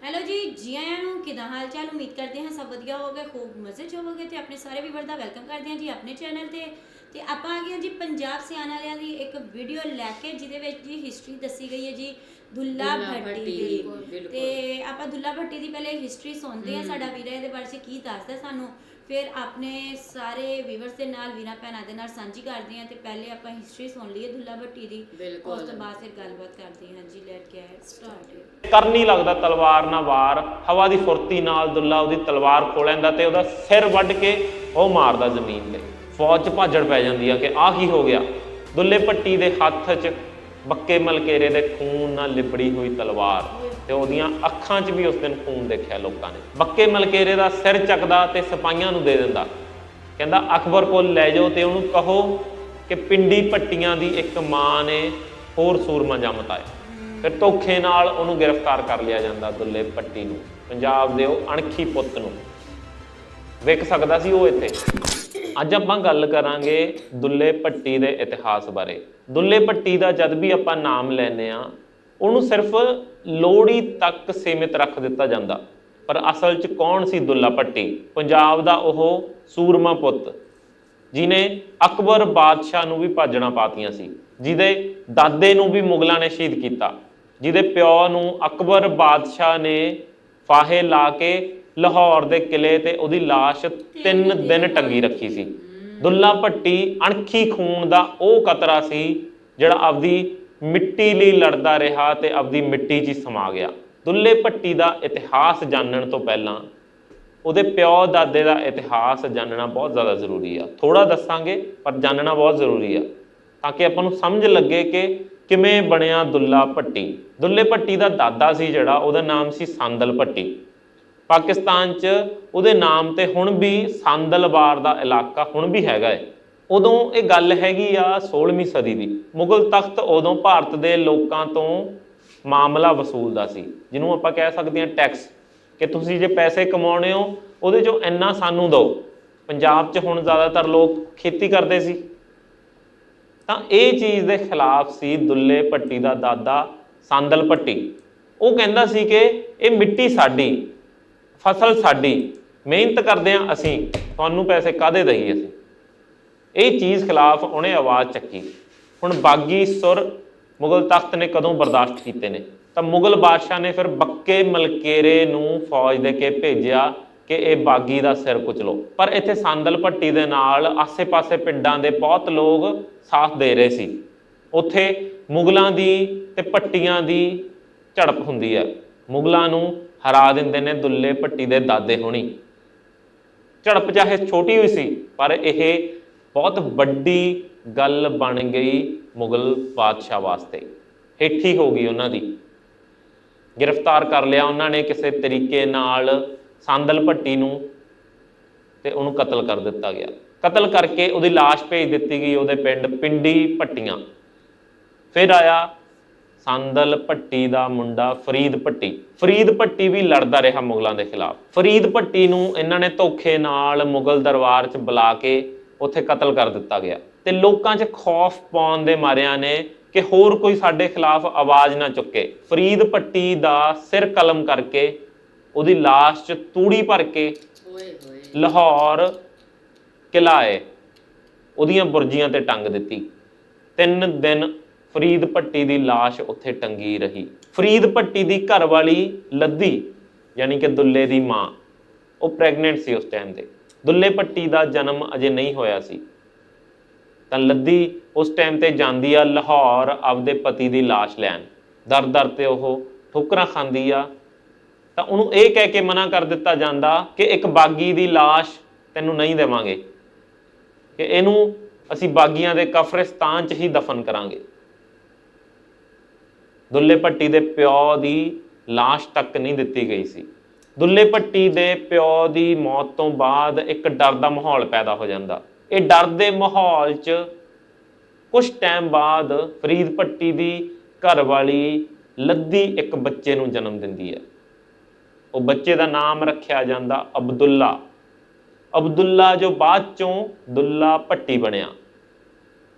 Hello ਜੀ ਜੀ ਆਇਆਂ ਨੂੰ ਕਿਦਾਂ ਹਾਲ ਚਾਲ ਉਮੀਦ ਕਰਦੇ ਹਾਂ ਸਭ ਵਧੀਆ ਹੋਵੇ ਖੂਬ ਮਜ਼ੇ ਚ ਹੋਵੋਗੇ ਤੇ ਆਪਣੇ ਸਾਰੇ ਵੀਵਰ ਦਾ ਵੈਲਕਮ ਕਰਦੇ ਹਾਂ ਜੀ ਆਪਣੇ ਚੈਨਲ ਤੇ। ਤੇ ਆਪਾਂ ਆ ਗਏ ਹਾਂ ਜੀ ਪੰਜਾਬ ਸਿਆਣ ਵਾਲਿਆਂ ਦੀ ਇੱਕ ਵੀਡੀਓ ਲੈ ਕੇ ਜਿਹਦੇ ਵਿੱਚ ਜੀ ਹਿਸਟਰੀ ਦੱਸੀ ਗਈ ਹੈ ਜੀ ਦੁੱਲਾ ਦੁੱਲਾ ਭੱਟੀ ਭੱਟੀ, ਦੀ ਬਿਲਕੁਲ। ਤੇ ਆਪਾਂ ਦੁੱਲਾ ਭੱਟੀ ਦੀ ਪਹਿਲੇ ਹਿਸਟਰੀ ਸੁਣਦੇ ਹਾਂ। ਸਾਡਾ ਵੀਰਾ ਇਹਦੇ ਬਾਰੇ 'ਚ ਕੀ ਦੱਸਦਾ ਸਾਨੂੰ। ਫਿਰ ਆਪਣੇ ਸਾਰੇ ਵੀਵਰਸ ਦੇ ਨਾਲ ਵੀਰਾਂ ਭੈਣਾਂ ਦੇ ਨਾਲ ਸਾਂਝੀ ਕਰਦੇ ਹਾਂ ਤੇ ਪਹਿਲੇ ਆਪਾਂ ਹਿਸਟਰੀ ਸੁਣ ਲਈਏ ਦੁੱਲਾ ਭੱਟੀ ਦੀ। ਉਸ ਤੋਂ ਬਾਅਦ ਫਿਰ ਗੱਲਬਾਤ ਕਰਦੇ ਹਾਂ ਜੀ ਲੈਟ ਗੈਟ ਸਟਾਰਟਡ ਕਰ ਨਹੀਂ ਲੱਗਦਾ ਤਲਵਾਰ ਨਾਲ ਵਾਰ ਹਵਾ ਦੀ ਫੁਰਤੀ ਨਾਲ ਦੁੱਲਾ ਉਹਦੀ ਤਲਵਾਰ ਖੋਲ ਲੈਂਦਾ ਤੇ ਉਹਦਾ ਸਿਰ ਵੱਢ ਕੇ ਉਹ ਮਾਰਦਾ ਜ਼ਮੀਨ ਤੇ। ਫੌਜ 'ਚ ਭਾਜੜ ਪੈ ਜਾਂਦੀ ਆ ਕਿ ਆਹ ਕੀ ਹੋ ਗਿਆ? ਦੁੱਲੇ ਭੱਟੀ ਦੇ ਹੱਥ 'ਚ ਬੱਕੇ ਮਲਕੇਰੇ ਦੇ ਖੂਨ ਨਾਲ ਲਿਬੜੀ ਹੋਈ ਤਲਵਾਰ ਤੇ ਉਹਦੀਆਂ ਅੱਖਾਂ 'ਚ ਵੀ ਉਸ ਦਿਨ ਖੂਨ ਦੇਖਿਆ ਲੋਕਾਂ ਨੇ। ਬੱਕੇ ਮਲਕੇਰੇ ਦਾ ਸਿਰ ਚੱਕਦਾ ਤੇ ਸਿਪਾਹੀਆਂ ਨੂੰ ਦੇ ਦਿੰਦਾ। ਕਹਿੰਦਾ, ਅਕਬਰ ਕੋਲ ਲੈ ਜਾਓ ਤੇ ਉਹਨੂੰ ਕਹੋ ਕਿ ਪਿੰਡੀ ਪੱਟੀਆਂ ਦੀ ਇੱਕ ਮਾਂ ਨੇ ਹੋਰ ਸੂਰਮਾ ਜੰਮਤਾ ਫਿਰ ਧੋਖੇ ਨਾਲ ਉਹਨੂੰ ਗ੍ਰਿਫਤਾਰ ਕਰ ਲਿਆ ਜਾਂਦਾ ਦੁੱਲੇ ਪੱਟੀ ਨੂੰ। ਪੰਜਾਬ ਦੇ ਉਹ ਅਣਖੀ ਪੁੱਤ ਨੂੰ। ਵਿਕ ਸਕਦਾ ਸੀ ਉਹ ਇੱਥੇ? ਅੱਜ ਆਪਾਂ ਗੱਲ ਕਰਾਂਗੇ ਦੁੱਲੇ ਭੱਟੀ ਦੇ ਇਤਿਹਾਸ ਬਾਰੇ। ਦੁੱਲੇ ਭੱਟੀ ਦਾ ਜਦ ਵੀ ਆਪਾਂ ਨਾਮ ਲੈਨੇ ਆ ਉਹਨੂੰ ਸਿਰਫ ਲੋਹੜੀ ਤੱਕ ਸੀਮਿਤ ਰੱਖ ਦਿੱਤਾ ਜਾਂਦਾ। ਪਰ ਅਸਲ 'ਚ ਕੌਣ ਸੀ ਦੁੱਲਾ ਭੱਟੀ? ਪੰਜਾਬ ਦਾ ਉਹ ਸੂਰਮਾ ਪੁੱਤ ਜਿਨੇ ਅਕਬਰ ਬਾਦਸ਼ਾਹ ਨੂੰ ਵੀ ਭਾਜਣਾ ਪਾਤੀਆਂ ਸੀ, ਜਿਹਦੇ ਦਾਦੇ ਨੂੰ ਵੀ ਮੁਗਲਾਂ ਨੇ ਸ਼ਹੀਦ ਕੀਤਾ, ਜਿਹਦੇ ਪਿਓ ਨੂੰ ਅਕਬਰ ਬਾਦਸ਼ਾਹ ਨੇ ਫਾਹੇ ਲਾ ਕੇ ਲਾਹੌਰ ਦੇ ਕਿਲੇ ਤੇ ਉਹਦੀ ਲਾਸ਼ 3 ਦਿਨ ਟੰਗੀ ਰੱਖੀ ਸੀ। ਦੁੱਲਾ ਭੱਟੀ ਅਣਖੀ ਖੂਨ ਦਾ ਉਹ ਕਤਰਾ ਸੀ ਜਿਹੜਾ ਆਪਦੀ ਮਿੱਟੀ ਲਈ ਲੜਦਾ ਰਿਹਾ ਤੇ ਆਪਦੀ ਮਿੱਟੀ 'ਚ ਹੀ ਸਮਾ ਗਿਆ। ਦੁੱਲੇ ਭੱਟੀ ਦਾ ਇਤਿਹਾਸ ਜਾਣਨ ਤੋਂ ਪਹਿਲਾਂ ਉਹਦੇ ਪਿਓ ਦਾਦੇ ਦਾ ਇਤਿਹਾਸ ਜਾਣਨਾ ਬਹੁਤ ਜ਼ਿਆਦਾ ਜ਼ਰੂਰੀ ਆ। ਥੋੜਾ ਦੱਸਾਂਗੇ ਪਰ ਜਾਣਨਾ ਬਹੁਤ ਜ਼ਰੂਰੀ ਆ। ਤਾਂ ਕਿ ਆਪਾਂ ਨੂੰ ਸਮਝ ਲੱਗੇ ਕਿ ਕਿਵੇਂ ਬਣਿਆ ਦੁੱਲਾ ਭੱਟੀ। ਦੁੱਲੇ ਭੱਟੀ ਦਾ ਦਾਦਾ ਸੀ ਜਿਹੜਾ ਉਹਦਾ ਨਾਮ ਸੀ ਸੰਦਲ ਭੱਟੀ। ਪਾਕਿਸਤਾਨ 'ਚ ਉਹਦੇ ਨਾਮ ਤੇ ਹੁਣ ਵੀ ਸੰਦਲਬਾਰ ਦਾ ਇਲਾਕਾ ਹੁਣ ਵੀ ਹੈਗਾ ਹੈ। ਉਦੋਂ ਇਹ ਗੱਲ ਹੈਗੀ ਆ 16ਵੀਂ ਸਦੀ ਦੀ। ਮੁਗਲ ਤਖਤ ਉਦੋਂ ਭਾਰਤ ਦੇ ਲੋਕਾਂ ਤੋਂ ਮਾਮਲਾ ਵਸੂਲਦਾ ਸੀ, ਜਿਹਨੂੰ ਆਪਾਂ ਕਹਿ ਸਕਦੇ ਹਾਂ ਟੈਕਸ। ਕਿ ਤੁਸੀਂ ਜੇ ਪੈਸੇ ਕਮਾਉਣੇ ਹੋ, ਉਹਦੇ ਚੋਂ ਇੰਨਾ ਸਾਨੂੰ ਦਿਓ। ਪੰਜਾਬ 'ਚ ਹੁਣ ਜ਼ਿਆਦਾਤਰ ਲੋਕ ਖੇਤੀ ਕਰਦੇ ਸੀ। ਤਾਂ ਇਹ ਚੀਜ਼ ਦੇ ਖਿਲਾਫ ਸੀ ਦੁੱਲੇ ਭੱਟੀ ਦਾ ਦਾਦਾ, ਸੰਦਲ ਭੱਟੀ। ਉਹ ਕਹਿੰਦਾ ਸੀ ਕਿ ਇਹ ਮਿੱਟੀ ਸਾਡੀ ਫਸਲ ਸਾਡੀ, ਮਿਹਨਤ ਕਰਦੇ ਆ ਅਸੀਂ, ਤੁਹਾਨੂੰ ਪੈਸੇ ਕਾਦੇ ਦਈਏ ਅਸੀਂ? ਇਹ ਚੀਜ਼ ਖਿਲਾਫ ਉਹਨੇ ਆਵਾਜ਼ ਚੱਕੀ। ਹੁਣ ਬਾਗੀ ਸੁਰ ਮੁਗਲ ਤਖਤ ਨੇ ਕਦੋਂ ਬਰਦਾਸ਼ਤ ਕੀਤੇ ਨੇ? ਤਾਂ ਮੁਗਲ ਬਾਦਸ਼ਾਹ ਨੇ ਫਿਰ ਬੱਕੇ ਮਲਕੇਰੇ ਨੂੰ ਫੌਜ ਦੇ ਕੇ ਭੇਜਿਆ ਕਿ ਇਹ ਬਾਗੀ ਦਾ ਸਿਰ ਕੁਚਲੋ। ਪਰ ਇੱਥੇ ਸੰਦਲ ਭੱਟੀ ਦੇ ਨਾਲ ਆਸੇ-ਪਾਸੇ ਪਿੰਡਾਂ ਦੇ ਬਹੁਤ ਲੋਕ ਸਾਥ ਦੇ ਰਹੇ ਸੀ। ਉੱਥੇ ਮੁਗਲਾਂ ਦੀ ਤੇ ਭੱਟੀਆਂ ਦੀ ਝੜਪ ਹੁੰਦੀ ਹੈ। ਮੁਗਲਾਂ ਨੂੰ ਹਰਾ ਦਿੰਦੇ ਨੇ ਦੁੱਲੇ ਭੱਟੀ ਦੇ ਦਾਦੇ ਹੋਣੀ। ਝੜਪ ਚਾਹੇ ਛੋਟੀ ਹੋਈ ਸੀ, ਪਰ ਇਹ ਬਹੁਤ ਵੱਡੀ ਗੱਲ ਬਣ ਗਈ ਮੁਗਲ ਬਾਦਸ਼ਾਹ ਵਾਸਤੇ। ਹੇਠੀ ਹੋ ਗਈ ਉਹਨਾਂ ਦੀ। ਗ੍ਰਿਫਤਾਰ ਕਰ ਲਿਆ ਉਹਨਾਂ ਨੇ ਕਿਸੇ ਤਰੀਕੇ ਨਾਲ ਸੰਦਲ ਭੱਟੀ ਨੂੰ ਤੇ ਉਹਨੂੰ ਕਤਲ ਕਰ ਦਿੱਤਾ ਗਿਆ। ਕਤਲ ਕਰਕੇ ਉਹਦੀ ਲਾਸ਼ ਭੇਜ ਦਿੱਤੀ ਗਈ ਉਹਦੇ ਪਿੰਡ ਪਿੰਡੀ ਭੱਟੀਆਂ। ਫਿਰ ਆਇਆ ਸੰਦਲ ਭੱਟੀ ਦਾ ਮੁੰਡਾ ਫਰੀਦ ਭੱਟੀ। ਫਰੀਦ ਭੱਟੀ ਵੀ ਲੜਦਾ ਰਿਹਾ ਮੁਗਲਾਂ ਦੇ ਖਿਲਾਫ। ਫਰੀਦ ਭੱਟੀ ਨੂੰ ਇਹਨਾਂ ਨੇ ਧੋਖੇ ਨਾਲ ਮੁਗਲ ਦਰਬਾਰ 'ਚ ਬੁਲਾ ਕੇ ਉੱਥੇ ਕਤਲ ਕਰ ਦਿੱਤਾ ਗਿਆ। ਤੇ ਲੋਕਾਂ 'ਚ ਖੌਫ ਪਾਉਣ ਦੇ ਮਾਰਿਆਂ ਨੇ ਕਿ ਹੋਰ ਕੋਈ ਸਾਡੇ ਖਿਲਾਫ ਆਵਾਜ਼ ਨਾ ਚੁੱਕੇ। ਫਰੀਦ ਭੱਟੀ ਦਾ ਸਿਰ ਕਲਮ ਕਰਕੇ ਉਹਦੀ ਲਾਸ਼ 'ਚ ਤੂੜੀ ਭਰ ਕੇ ਲਾਹੌਰ ਕਿਲਾਏ ਉਹਦੀਆਂ ਬੁਰਜੀਆਂ ਤੇ ਟੰਗ ਦਿੱਤੀ। ਤਿੰਨ ਦਿਨ ਫਰੀਦ ਭੱਟੀ ਦੀ ਲਾਸ਼ ਉੱਥੇ ਟੰਗੀ ਰਹੀ। ਫਰੀਦ ਭੱਟੀ ਦੀ ਘਰਵਾਲੀ ਲੱਦੀ, ਯਾਨੀ ਕਿ ਦੁੱਲੇ ਦੀ ਮਾਂ, ਉਹ ਪ੍ਰੈਗਨੈਂਟ ਸੀ ਉਸ ਟਾਈਮ ਤੇ ਦੁੱਲੇ ਭੱਟੀ ਦਾ ਜਨਮ ਅਜੇ ਨਹੀਂ ਹੋਇਆ ਸੀ। ਤਾਂ ਲੱਦੀ ਉਸ ਟਾਈਮ ਤੇ ਜਾਂਦੀ ਆ ਲਾਹੌਰ ਆਪਦੇ ਪਤੀ ਦੀ ਲਾਸ਼ ਲੈਣ। ਦਰ ਦਰ ਤੇ ਉਹ ਠੋਕਰਾਂ ਖਾਂਦੀ ਆ। ਤਾਂ ਉਹਨੂੰ ਇਹ ਕਹਿ ਕੇ ਮਨਾ ਕਰ ਦਿੱਤਾ ਜਾਂਦਾ ਕਿ ਇੱਕ ਬਾਗੀ ਦੀ ਲਾਸ਼ ਤੈਨੂੰ ਨਹੀਂ ਦੇਵਾਂਗੇ। ਕਿ ਇਹਨੂੰ ਅਸੀਂ ਬਾਗੀਆਂ ਦੇ ਕਫਰਿਸਤਾਨ 'ਚ ਹੀ ਦਫਨ ਕਰਾਂਗੇ। ਦੁੱਲੇ ਭੱਟੀ ਦੇ ਪਿਓ ਦੀ ਲਾਸ਼ ਤੱਕ ਨਹੀਂ ਦਿੱਤੀ ਗਈ ਸੀ। ਦੁੱਲੇ ਭੱਟੀ ਦੇ ਪਿਓ ਦੀ ਮੌਤ ਤੋਂ ਬਾਅਦ ਇੱਕ ਡਰ ਦਾ ਮਾਹੌਲ ਪੈਦਾ ਹੋ ਜਾਂਦਾ। ਇਹ ਡਰ ਦੇ ਮਾਹੌਲ 'ਚ ਕੁਝ ਟਾਈਮ ਬਾਅਦ ਫਰੀਦ ਭੱਟੀ ਦੀ ਘਰ ਵਾਲੀ ਲੱਦੀ ਇੱਕ ਬੱਚੇ ਨੂੰ ਜਨਮ ਦਿੰਦੀ ਹੈ। ਉਹ ਬੱਚੇ ਦਾ ਨਾਮ ਰੱਖਿਆ ਜਾਂਦਾ ਅਬਦੁੱਲਾ। ਅਬਦੁੱਲਾ ਜੋ ਬਾਅਦ ਚੋਂ ਦੁੱਲਾ ਭੱਟੀ ਬਣਿਆ।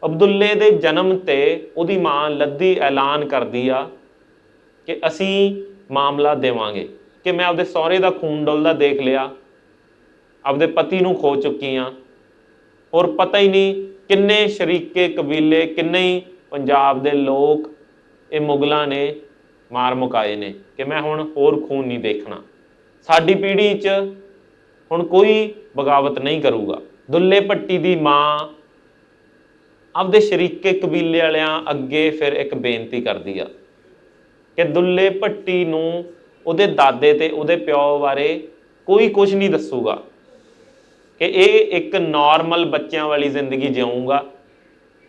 ਅਬਦੁੱਲੇ ਦੇ ਜਨਮ ਤੇ ਉਹਦੀ ਮਾਂ ਲੱਦੀ ਐਲਾਨ ਕਰਦੀ ਆ ਕਿ ਅਸੀਂ ਮਾਮਲਾ ਦੇਵਾਂਗੇ ਕਿ ਮੈਂ ਆਪਦੇ ਸਹੁਰੇ ਦਾ ਖੂਨ ਡੁੱਲਦਾ ਦੇਖ ਲਿਆ, ਆਪਦੇ ਪਤੀ ਨੂੰ ਖੋ ਚੁੱਕੀ ਆ। ਔਰ ਪਤਾ ਹੀ ਨਹੀਂ ਕਿੰਨੇ ਸ਼ਰੀਕੇ ਕਬੀਲੇ, ਕਿੰਨੇ ਹੀ ਪੰਜਾਬ ਦੇ ਲੋਕ ਇਹ ਮੁਗਲਾਂ ਨੇ ਮਾਰ ਮੁਕਾਏ ਨੇ ਕਿ ਮੈਂ ਹੁਣ ਹੋਰ ਖੂਨ ਨਹੀਂ ਦੇਖਣਾ। ਸਾਡੀ ਪੀੜ੍ਹੀ 'ਚ ਹੁਣ ਕੋਈ ਬਗਾਵਤ ਨਹੀਂ ਕਰੂਗਾ। ਦੁੱਲੇ ਪੱਟੀ ਦੀ ਮਾਂ ਆਪਦੇ ਸ਼ਰੀਕੇ ਕਬੀਲੇ ਵਾਲਿਆਂ ਅੱਗੇ ਫਿਰ ਇੱਕ ਬੇਨਤੀ ਕਰਦੀ ਆ ਕਿ ਦੁੱਲੇ ਭੱਟੀ ਨੂੰ ਉਹਦੇ ਦਾਦੇ ਤੇ ਉਹਦੇ ਪਿਓ ਬਾਰੇ ਕੋਈ ਕੁਝ ਨਹੀਂ ਦੱਸੂਗਾ। ਕਿ ਇਹ ਇੱਕ ਨਾਰਮਲ ਬੱਚਿਆਂ ਵਾਲੀ ਜ਼ਿੰਦਗੀ ਜਿਊਗਾ।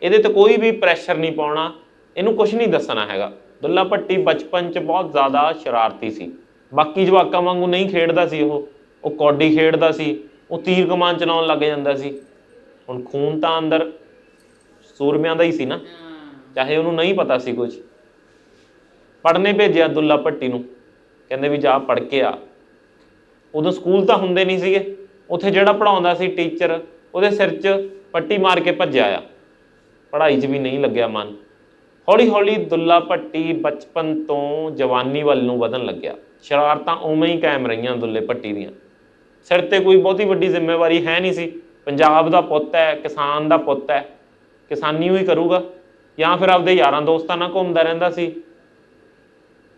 ਇਹਦੇ ਤੇ ਕੋਈ ਵੀ ਪ੍ਰੈਸ਼ਰ ਨਹੀਂ ਪਾਉਣਾ, ਇਹਨੂੰ ਕੁਝ ਨਹੀਂ ਦੱਸਣਾ ਹੈਗਾ। ਦੁੱਲਾ ਭੱਟੀ ਬਚਪਨ 'ਚ ਬਹੁਤ ਜ਼ਿਆਦਾ ਸ਼ਰਾਰਤੀ ਸੀ। ਬਾਕੀ ਜਵਾਕਾਂ ਵਾਂਗੂ ਨਹੀਂ ਖੇਡਦਾ ਸੀ ਉਹ। ਉਹ ਕੌਡੀ ਖੇਡਦਾ ਸੀ, ਉਹ ਤੀਰ ਕਮਾਨ ਚਲਾਉਣ ਲੱਗ ਜਾਂਦਾ ਸੀ। ਹੁਣ ਖੂਨ ਤਾਂ ਅੰਦਰ ਸੂਰਮਿਆਂ ਦਾ ਹੀ ਸੀ ਨਾ। ਚਾਹੇ ਉਹਨੂੰ ਨਹੀਂ ਪਤਾ ਸੀ ਕੁਝ। ਪੜ੍ਹਨੇ ਭੇਜਿਆ ਦੁੱਲਾ ਭੱਟੀ ਨੂੰ। ਕਹਿੰਦੇ ਵੀ ਜਾ ਪੜ੍ਹ ਕੇ ਆ। ਉਦੋਂ ਸਕੂਲ ਤਾਂ ਹੁੰਦੇ ਨਹੀਂ ਸੀਗੇ। ਉੱਥੇ ਜਿਹੜਾ ਪੜਾਉਂਦਾ ਸੀ ਟੀਚਰ, ਉਹਦੇ ਸਿਰ 'ਚ ਪੱਟੀ ਮਾਰ ਕੇ ਭੱਜਿਆ ਆ। ਪੜ੍ਹਾਈ 'ਚ ਵੀ ਨਹੀਂ ਲੱਗਿਆ ਮਨ। ਹੌਲੀ ਹੌਲੀ ਦੁੱਲਾ ਭੱਟੀ ਬਚਪਨ ਤੋਂ ਜਵਾਨੀ ਵੱਲ ਨੂੰ ਵਧਣ ਲੱਗਿਆ। ਸ਼ਰਾਰਤਾਂ ਉਵੇਂ ਹੀ ਕਾਇਮ ਰਹੀਆਂ ਦੁੱਲੇ ਭੱਟੀ ਦੀਆਂ। ਸਿਰ ਤੇ ਕੋਈ ਬਹੁਤੀ ਵੱਡੀ ਜ਼ਿੰਮੇਵਾਰੀ ਹੈ ਨਹੀਂ ਸੀ। ਪੰਜਾਬ ਦਾ ਪੁੱਤ ਹੈ, ਕਿਸਾਨ ਦਾ ਪੁੱਤ ਹੈ। ਕਿਸਾਨੀ ਹੀ ਕਰੂਗਾ। ਜਾਂ ਫਿਰ ਆਪਦੇ ਯਾਰਾਂ ਦੋਸਤਾਂ ਨਾਲ ਘੁੰਮਦਾ ਰਹਿੰਦਾ ਸੀ।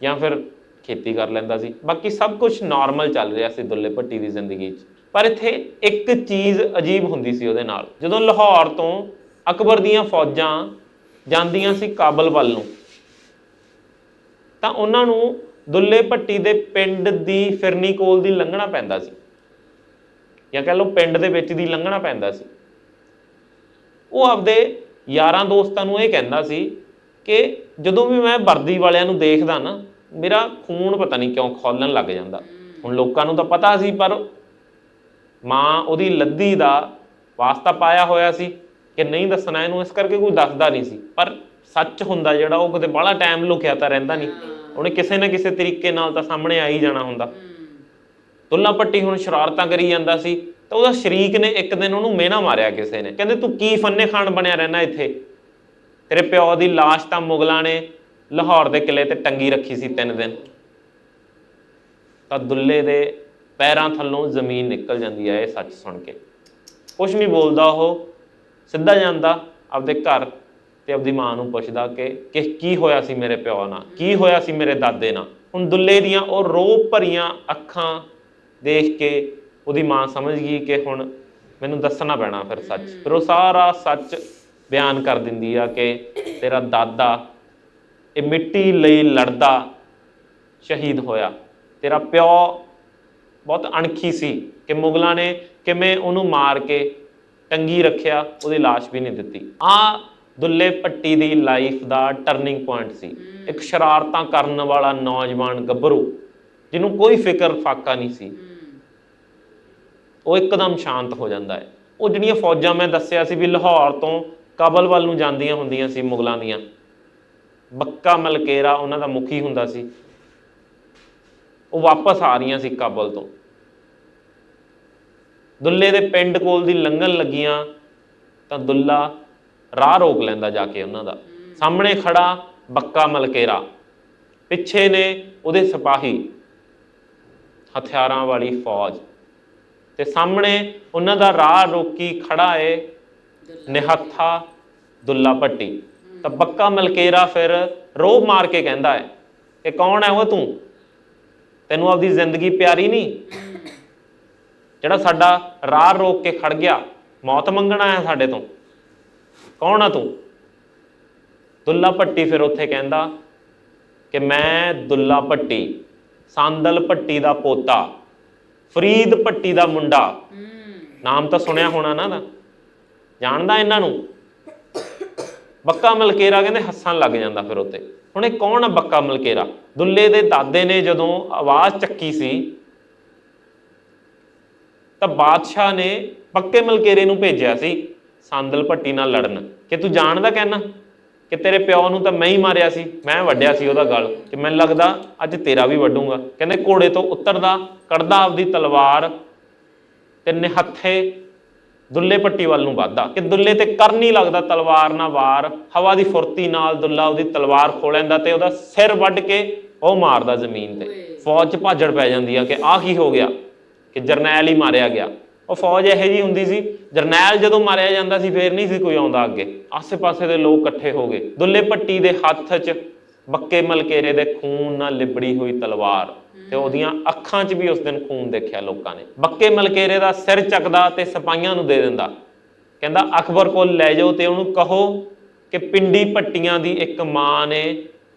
ਜਾਂ ਫਿਰ ਖੇਤੀ ਕਰ ਲੈਂਦਾ ਸੀ। ਬਾਕੀ ਸਭ ਕੁਝ ਨਾਰਮਲ ਚੱਲ ਰਿਹਾ ਸੀ ਦੁੱਲੇ ਭੱਟੀ ਦੀ ਜ਼ਿੰਦਗੀ 'ਚ। ਪਰ ਇੱਥੇ ਇੱਕ ਚੀਜ਼ ਅਜੀਬ ਹੁੰਦੀ ਸੀ ਉਹਦੇ ਨਾਲ। ਜਦੋਂ ਲਾਹੌਰ ਤੋਂ ਅਕਬਰ ਦੀਆਂ ਫੌਜਾਂ ਜਾਂਦੀਆਂ ਸੀ ਕਾਬਲ ਵੱਲ ਨੂੰ, ਤਾਂ ਉਹਨਾਂ ਨੂੰ ਦੁੱਲੇ ਭੱਟੀ ਦੇ ਪਿੰਡ ਦੀ ਫਿਰਨੀ ਕੋਲ ਦੀ ਲੰਘਣਾ ਪੈਂਦਾ ਸੀ। ਜਾਂ ਕਹ ਲਓ ਪਿੰਡ ਦੇ ਵਿੱਚ ਦੀ ਲੰਘਣਾ ਪੈਂਦਾ ਸੀ। ਉਹ ਆਪਦੇ ਯਾਰਾਂ ਦੋਸਤਾਂ ਨੂੰ ਇਹ ਕਹਿੰਦਾ ਸੀ ਕਿ ਜਦੋਂ ਵੀ ਮੈਂ ਵਰਦੀ ਵਾਲਿਆਂ ਨੂੰ ਦੇਖਦਾ ਨਾ ਮੇਰਾ ਖੂਨ ਪਤਾ ਨਹੀਂ ਕਿਉਂ ਖੋਲਣ ਲੱਗ ਜਾਂਦਾ। ਹੁਣ ਲੋਕਾਂ ਨੂੰ ਤਾਂ ਪਤਾ ਸੀ ਪਰ ਮਾਂ ਉਹਦੀ ਲੱਦੀ ਦਾ ਵਾਸਤਾ ਪਾਇਆ ਹੋਇਆ ਸੀ ਕਿ ਨਹੀਂ ਦੱਸਣਾ ਇਹਨੂੰ ਇਸ ਕਰਕੇ ਕੋਈ ਦੱਸਦਾ ਨਹੀਂ ਸੀ। ਪਰ ਸੱਚ ਹੁੰਦਾ ਜਿਹੜਾ ਉਹ ਕਿਤੇ ਬੜਾ ਟਾਈਮ ਲੁਕਿਆ ਤਾਂ ਰਹਿੰਦਾ ਨਹੀਂ। ਉਹਨੇ ਕਿਸੇ ਨਾ ਕਿਸੇ ਤਰੀਕੇ ਨਾਲ ਤਾਂ ਸਾਹਮਣੇ ਆ ਹੀ ਜਾਣਾ ਹੁੰਦਾ। ਦੁੱਲਾ ਪੱਟੀ ਹੁਣ ਸ਼ਰਾਰਤਾਂ ਕਰੀ ਜਾਂਦਾ ਸੀ। ਤਾਂ ਉਹਦਾ ਸ਼ਰੀਕ ਨੇ ਇੱਕ ਦਿਨ ਉਹਨੂੰ ਮਿਹਣਾ ਮਾਰਿਆ ਕਿਸੇ ਨੇ। ਕਹਿੰਦੇ, ਤੂੰ ਕੀ ਫੰਨੇ ਖਾਨ ਬਣਿਆ ਰਹਿਣਾ ਇੱਥੇ? ਤੇਰੇ ਪਿਓ ਦੀ ਲਾਸ਼ ਤਾਂ ਮੁਗਲਾਂ ਨੇ ਲਾਹੌਰ ਦੇ ਕਿਲੇ ਤੇ ਟੰਗੀ ਰੱਖੀ ਸੀ ਤਿੰਨ ਦਿਨ। ਤਾਂ ਦੁੱਲੇ ਦੇ ਪੈਰਾਂ ਥੱਲੋਂ ਜ਼ਮੀਨ ਨਿਕਲ ਜਾਂਦੀ ਹੈ ਇਹ ਸੱਚ ਸੁਣ ਕੇ। ਕੁਝ ਨਹੀਂ ਬੋਲਦਾ ਉਹ, ਸਿੱਧਾ ਜਾਂਦਾ, ਆਪਦੇ ਘਰ ਤੇ ਆਪਦੀ ਮਾਂ ਨੂੰ ਪੁੱਛਦਾ ਕਿ ਕਿ ਕੀ ਹੋਇਆ ਸੀ ਮੇਰੇ ਪਿਓ ਨਾਲ? ਕੀ ਹੋਇਆ ਸੀ ਮੇਰੇ ਦਾਦੇ ਨਾਲ? ਹੁਣ ਦੁੱਲੇ ਦੀਆਂ ਉਹ ਰੋਹ ਭਰੀਆਂ ਅੱਖਾਂ ਦੇਖ ਕੇ ਉਹਦੀ ਮਾਂ ਸਮਝ ਗਈ ਕਿ ਹੁਣ ਮੈਨੂੰ ਦੱਸਣਾ ਪੈਣਾ ਫਿਰ ਸੱਚ। ਫਿਰ ਉਹ ਸਾਰਾ ਸੱਚ ਬਿਆਨ ਕਰ ਦਿੰਦੀ ਆ ਕਿ ਤੇਰਾ ਦਾਦਾ ਇਹ ਮਿੱਟੀ ਲਈ ਲੜਦਾ ਸ਼ਹੀਦ ਹੋਇਆ। ਤੇਰਾ ਪਿਓ ਬਹੁਤ ਅਣਖੀ ਸੀ ਕਿ ਮੁਗਲਾਂ ਨੇ ਕਿਵੇਂ ਉਹਨੂੰ ਮਾਰ ਕੇ ਟੰਗੀ ਰੱਖਿਆ ਉਹਦੀ ਲਾਸ਼ ਵੀ ਨਹੀਂ ਦਿੱਤੀ। ਆ ਦੁੱਲੇ ਪੱਟੀ ਦੀ ਲਾਈਫ ਦਾ ਟਰਨਿੰਗ ਪੁਆਇੰਟ ਸੀ। ਇੱਕ ਸ਼ਰਾਰਤਾਂ ਕਰਨ ਵਾਲਾ ਨੌਜਵਾਨ ਗੱਭਰੂ ਜਿਹਨੂੰ ਕੋਈ ਫਿਕਰ ਫਾਕਾ ਨਹੀਂ ਸੀ। ਉਹ ਇੱਕਦਮ ਸ਼ਾਂਤ ਹੋ ਜਾਂਦਾ ਹੈ। ਉਹ ਜਿਹੜੀਆਂ ਫੌਜਾਂ ਮੈਂ ਦੱਸਿਆ ਸੀ ਵੀ ਲਾਹੌਰ ਤੋਂ ਕਾਬਲ ਵੱਲ ਨੂੰ ਜਾਂਦੀਆਂ ਹੁੰਦੀਆਂ ਸੀ ਮੁਗਲਾਂ ਦੀਆਂ, ਬੱਕਾ ਮਲਕੇਰਾ ਉਹਨਾਂ ਦਾ ਮੁਖੀ ਹੁੰਦਾ ਸੀ। ਉਹ ਵਾਪਸ ਆ ਰਹੀਆਂ ਸੀ ਕਾਬਲ ਤੋਂ। ਦੁੱਲੇ ਦੇ ਪਿੰਡ ਕੋਲ ਦੀ ਲੰਘਣ ਲੱਗੀਆਂ ਤਾਂ ਦੁੱਲਾ ਰਾਹ ਰੋਕ ਲੈਂਦਾ ਜਾ ਕੇ ਉਹਨਾਂ ਦਾ। ਸਾਹਮਣੇ ਖੜਾ ਬੱਕਾ ਮਲਕੇਰਾ। ਪਿੱਛੇ ਨੇ ਉਹਦੇ ਸਿਪਾਹੀ, ਹਥਿਆਰਾਂ ਵਾਲੀ ਫੌਜ। ਤੇ ਸਾਹਮਣੇ ਉਹਨਾਂ ਦਾ ਰਾਹ ਰੋਕੀ ਖੜਾ ਏ ਨਿਹੱਥਾ ਦੁੱਲਾ ਭੱਟੀ। ਤਾਂ ਬੱਕਾ ਮਲਕੇਰਾ ਫਿਰ ਰੋਬ ਮਾਰ ਕੇ ਕਹਿੰਦਾ ਹੈ ਕਿ ਕੌਣ ਹੈ ਉਹ ਤੂੰ? ਤੈਨੂੰ ਆਪਦੀ ਜ਼ਿੰਦਗੀ ਪਿਆਰੀ ਨਹੀਂ? ਜਿਹੜਾ ਸਾਡਾ ਰਾਹ ਰੋਕ ਕੇ ਖੜ ਗਿਆ, ਮੌਤ ਮੰਗਣਾ ਹੈ ਸਾਡੇ ਤੋਂ। ਕੌਣ ਆ ਤੂੰ? ਦੁੱਲਾ ਭੱਟੀ ਫਿਰ ਉੱਥੇ ਕਹਿੰਦਾ ਕਿ ਮੈਂ ਦੁੱਲਾ ਭੱਟੀ, ਸਾਂਦਲ ਭੱਟੀ ਦਾ ਪੋਤਾ। ਫਰੀਦ ਭੱਟੀ ਦਾ ਮੁੰਡਾ। ਨਾਮ ਤਾਂ ਸੁਣਿਆ ਹੋਣਾ ਨਾ ਦਾ। ਜਾਣਦਾ ਇਹਨਾਂ ਨੂੰ? ਬੱਕਾ ਮਲਕੇਰਾ ਕਹਿੰਦੇ ਹੱਸਣ ਲੱਗ ਜਾਂਦਾ ਫਿਰ ਉੱਤੇ। ਹੁਣ ਇਹ ਕੌਣ ਆ ਬੱਕਾ ਮਲਕੇਰਾ? ਦੁੱਲੇ ਦੇ ਦਾਦੇ ਨੇ ਜਦੋਂ ਆਵਾਜ਼ ਚੱਕੀ ਸੀ ਤਾਂ ਬਾਦਸ਼ਾਹ ਨੇ ਪੱਕੇ ਮਲਕੇਰੇ ਨੂੰ ਭੇਜਿਆ ਸੀ ਸੰਦਲ ਭੱਟੀ ਨਾਲ ਲੜਨ। ਕਿ ਤੂੰ ਜਾਣਦਾ ਕਹਿਣਾ? ਕਿ ਤੇਰੇ ਪਿਓ ਨੂੰ ਤਾਂ ਮੈਂ ਹੀ ਮਾਰਿਆ ਸੀ ਮੈਂ ਵੱਢਿਆ ਸੀ ਉਹਦਾ ਗਲ ਕਿ ਮੈਨੂੰ ਲੱਗਦਾ ਅੱਜ ਤੇਰਾ ਵੀ ਵੱਢੂੰਗਾ ਕਹਿੰਦੇ ਘੋੜੇ ਤੋਂ ਉਤਰਦਾ ਕੱਢਦਾ ਆਪਦੀ ਤਲਵਾਰ ਤੇ ਨਿਹੱਥੇ ਦੁੱਲੇ ਪੱਟੀ ਵੱਲ ਨੂੰ ਵੱਧਦਾ। ਕਿ ਦੁੱਲੇ ਤੇ ਕਰ ਨਹੀਂ ਲੱਗਦਾ ਤਲਵਾਰ ਨਾਲ ਵਾਰ ਹਵਾ ਦੀ ਫੁਰਤੀ ਨਾਲ ਦੁੱਲਾ ਉਹਦੀ ਤਲਵਾਰ ਖੋਲ ਲੈਂਦਾ ਤੇ ਉਹਦਾ ਸਿਰ ਵੱਢ ਕੇ ਉਹ ਮਾਰਦਾ ਜ਼ਮੀਨ ਤੇ। ਫੌਜ 'ਚ ਭਾਜੜ ਪੈ ਜਾਂਦੀ ਆ ਕਿ ਆਹ ਕੀ ਹੋ ਗਿਆ? ਕਿ ਜਰਨੈਲ ਹੀ ਮਾਰਿਆ ਗਿਆ। ਉਹ ਫੌਜ ਇਹੋ ਜੀ ਹੁੰਦੀ ਸੀ, ਜਰਨੈਲ ਜਦੋਂ ਮਾਰਿਆ ਜਾਂਦਾ ਸੀ, ਫੇਰ ਨਹੀਂ ਸੀ ਕੋਈ ਆਉਂਦਾ ਅੱਗੇ। ਆਸੇ-ਪਾਸੇ ਦੇ ਲੋਕ ਇਕੱਠੇ ਹੋ ਗਏ। ਦੁੱਲੇ ਭੱਟੀ ਦੇ ਹੱਥ 'ਚ ਬੱਕੇ ਮਲਕੇਰੇ ਦੇ ਖੂਨ ਨਾਲ ਲਿਬੜੀ ਹੋਈ ਤਲਵਾਰ ਤੇ ਉਹਦੀਆਂ ਅੱਖਾਂ 'ਚ ਵੀ ਉਸ ਦਿਨ ਖੂਨ ਦੇਖਿਆ ਲੋਕਾਂ ਨੇ। ਬੱਕੇ ਮਲਕੇਰੇ ਦਾ ਸਿਰ ਚੱਕਦਾ ਤੇ ਸਿਪਾਹੀਆਂ ਨੂੰ ਦੇ ਦਿੰਦਾ। ਕਹਿੰਦਾ, ਅਕਬਰ ਕੋਲ ਲੈ ਜਾਓ ਤੇ ਉਹਨੂੰ ਕਹੋ ਕਿ ਪਿੰਡੀ ਭੱਟੀਆਂ ਦੀ ਇੱਕ ਮਾਂ ਨੇ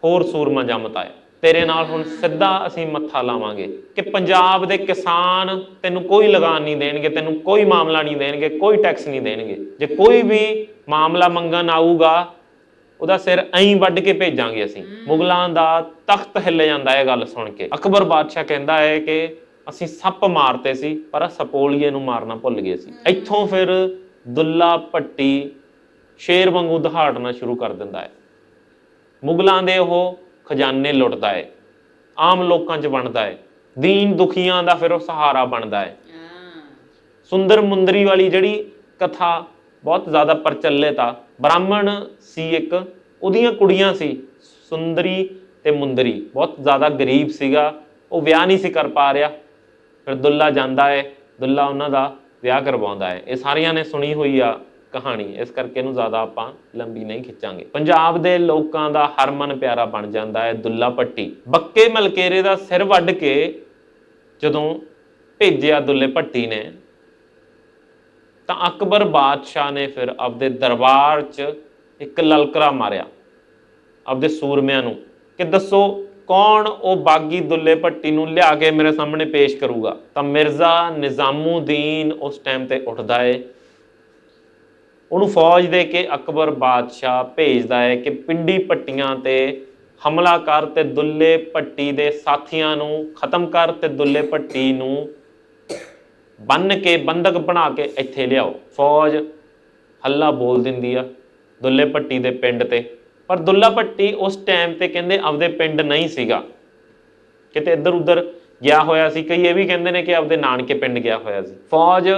ਹੋਰ ਸੂਰਮਾ ਜੰਮਤਾ ਹੈ ਤੇਰੇ ਨਾਲ ਹੁਣ ਸਿੱਧਾ ਅਸੀਂ ਮੱਥਾ ਲਾਵਾਂਗੇ ਕਿ ਪੰਜਾਬ ਦੇ ਕਿਸਾਨ ਤੈਨੂੰ ਕੋਈ ਲਗਾਨ ਨਹੀਂ ਦੇਣਗੇ ਤੈਨੂੰ ਕੋਈ ਮਾਮਲਾ ਨਹੀਂ ਦੇਣਗੇ ਕੋਈ ਟੈਕਸ ਨਹੀਂ ਦੇਣਗੇ। ਜੇ ਕੋਈ ਵੀ ਮਾਮਲਾ ਮੰਗਣ ਆਊਗਾ ਉਹਦਾ ਸਿਰ ਐਂ ਵੱਢ ਕੇ ਭੇਜਾਂਗੇ ਅਸੀਂ। ਮੁਗਲਾਂ ਦਾ ਤਖਤ ਹਿੱਲ ਜਾਂਦਾ ਹੈ ਇਹ ਗੱਲ ਸੁਣ ਕੇ। ਅਕਬਰ ਬਾਦਸ਼ਾਹ ਕਹਿੰਦਾ ਹੈ ਕਿ ਅਸੀਂ ਸੱਪ ਮਾਰਤੇ ਸੀ ਪਰ ਸਪੋਲੀਏ ਨੂੰ ਮਾਰਨਾ ਭੁੱਲ ਗਏ ਸੀ। ਇੱਥੋਂ ਫਿਰ ਦੁੱਲਾ ਭੱਟੀ ਸ਼ੇਰ ਵਾਂਗੂ ਦਹਾੜਨਾ ਸ਼ੁਰੂ ਕਰ ਦਿੰਦਾ ਹੈ। ਮੁਗਲਾਂ ਦੇ ਉਹ ਖਜ਼ਾਨੇ ਲੁੱਟਦਾ ਹੈ ਆਮ ਲੋਕਾਂ 'ਚ ਬਣਦਾ ਹੈ ਦੀਨ ਦੁਖੀਆਂ ਦਾ ਫਿਰ ਉਹ ਸਹਾਰਾ ਬਣਦਾ ਹੈ ਸੁੰਦਰ ਮੁੰਦਰੀ ਵਾਲੀ ਜਿਹੜੀ ਕਥਾ ਬਹੁਤ ਜ਼ਿਆਦਾ ਪ੍ਰਚਲਿਤ ਆ, ਬ੍ਰਾਹਮਣ ਸੀ ਇੱਕ, ਉਹਦੀਆਂ ਕੁੜੀਆਂ ਸੀ, ਸੁੰਦਰੀ ਤੇ ਮੁੰਦਰੀ, ਬਹੁਤ ਜ਼ਿਆਦਾ ਗਰੀਬ ਸੀਗਾ, ਉਹ ਵਿਆਹ ਨਹੀਂ ਸੀ ਕਰ ਪਾ ਰਿਹਾ, ਫਿਰ ਦੁੱਲਾ ਜਾਂਦਾ ਹੈ ਦੁੱਲਾ ਉਹਨਾਂ ਦਾ ਵਿਆਹ ਕਰਵਾਉਂਦਾ ਹੈ ਇਹ ਸਾਰਿਆਂ ਨੇ ਸੁਣੀ ਹੋਈ ਆ ਕਹਾਣੀ। ਇਸ ਕਰਕੇ ਇਹਨੂੰ ਜ਼ਿਆਦਾ ਆਪਾਂ ਲੰਬੀ ਨਹੀਂ ਖਿੱਚਾਂਗੇ। ਪੰਜਾਬ ਦੇ ਲੋਕਾਂ ਦਾ ਹਰਮਨ ਪਿਆਰਾ ਬਣ ਜਾਂਦਾ ਹੈ ਦੁੱਲਾ ਭੱਟੀ ਬੱਕੇ ਮਲਕੇਰੇ ਦਾ ਸਿਰ ਵੱਢ ਕੇ ਜਦੋਂ ਭੇਜਿਆ ਦੁੱਲੇ ਭੱਟੀ ਨੇ, ਤਾਂ ਅਕਬਰ ਬਾਦਸ਼ਾਹ ਨੇ ਫਿਰ ਆਪਦੇ ਦਰਬਾਰ 'ਚ ਇੱਕ ਲਲਕਰਾ ਮਾਰਿਆ ਆਪਦੇ ਸੂਰਮਿਆਂ ਨੂੰ ਕਿ ਦੱਸੋ ਕੌਣ ਉਹ ਬਾਗੀ ਦੁੱਲੇ ਭੱਟੀ ਨੂੰ ਲਿਆ ਕੇ ਮੇਰੇ ਸਾਹਮਣੇ ਪੇਸ਼ ਕਰੂਗਾ? ਤਾਂ ਮਿਰਜ਼ਾ ਨਿਜ਼ਾਮੂਦੀਨ ਉਸ ਟਾਈਮ ਤੇ ਉੱਠਦਾ ਏ। ਉਹਨੂੰ ਫੌਜ ਦੇ ਕੇ ਅਕਬਰ ਬਾਦਸ਼ਾਹ ਭੇਜਦਾ ਹੈ ਕਿ ਪਿੰਡੀ ਪੱਟੀਆਂ ਤੇ ਹਮਲਾ ਕਰ ਤੇ ਦੁੱਲੇ ਭੱਟੀ ਦੇ ਸਾਥੀਆਂ ਨੂੰ ਖਤਮ ਕਰ ਤੇ ਦੁੱਲੇ ਭੱਟੀ ਨੂੰ ਬੰਨ ਕੇ ਬੰਦਕ ਬਣਾ ਕੇ ਇੱਥੇ ਲਿਆਓ। ਫੌਜ ਹੱਲਾ ਬੋਲ ਦਿੰਦੀ ਆ ਦੁੱਲੇ ਭੱਟੀ ਦੇ ਪਿੰਡ ਤੇ। ਪਰ ਦੁੱਲਾ ਭੱਟੀ ਉਸ ਟਾਈਮ ਤੇ ਕਹਿੰਦੇ ਆਪਦੇ ਪਿੰਡ ਨਹੀਂ ਸੀਗਾ। ਕਿਤੇ ਇੱਧਰ ਉੱਧਰ ਗਿਆ ਹੋਇਆ ਸੀ, ਕਈ ਇਹ ਵੀ ਕਹਿੰਦੇ ਨੇ ਕਿ ਆਪਦੇ ਨਾਨਕੇ ਪਿੰਡ ਗਿਆ ਹੋਇਆ ਸੀ। ਫੌਜ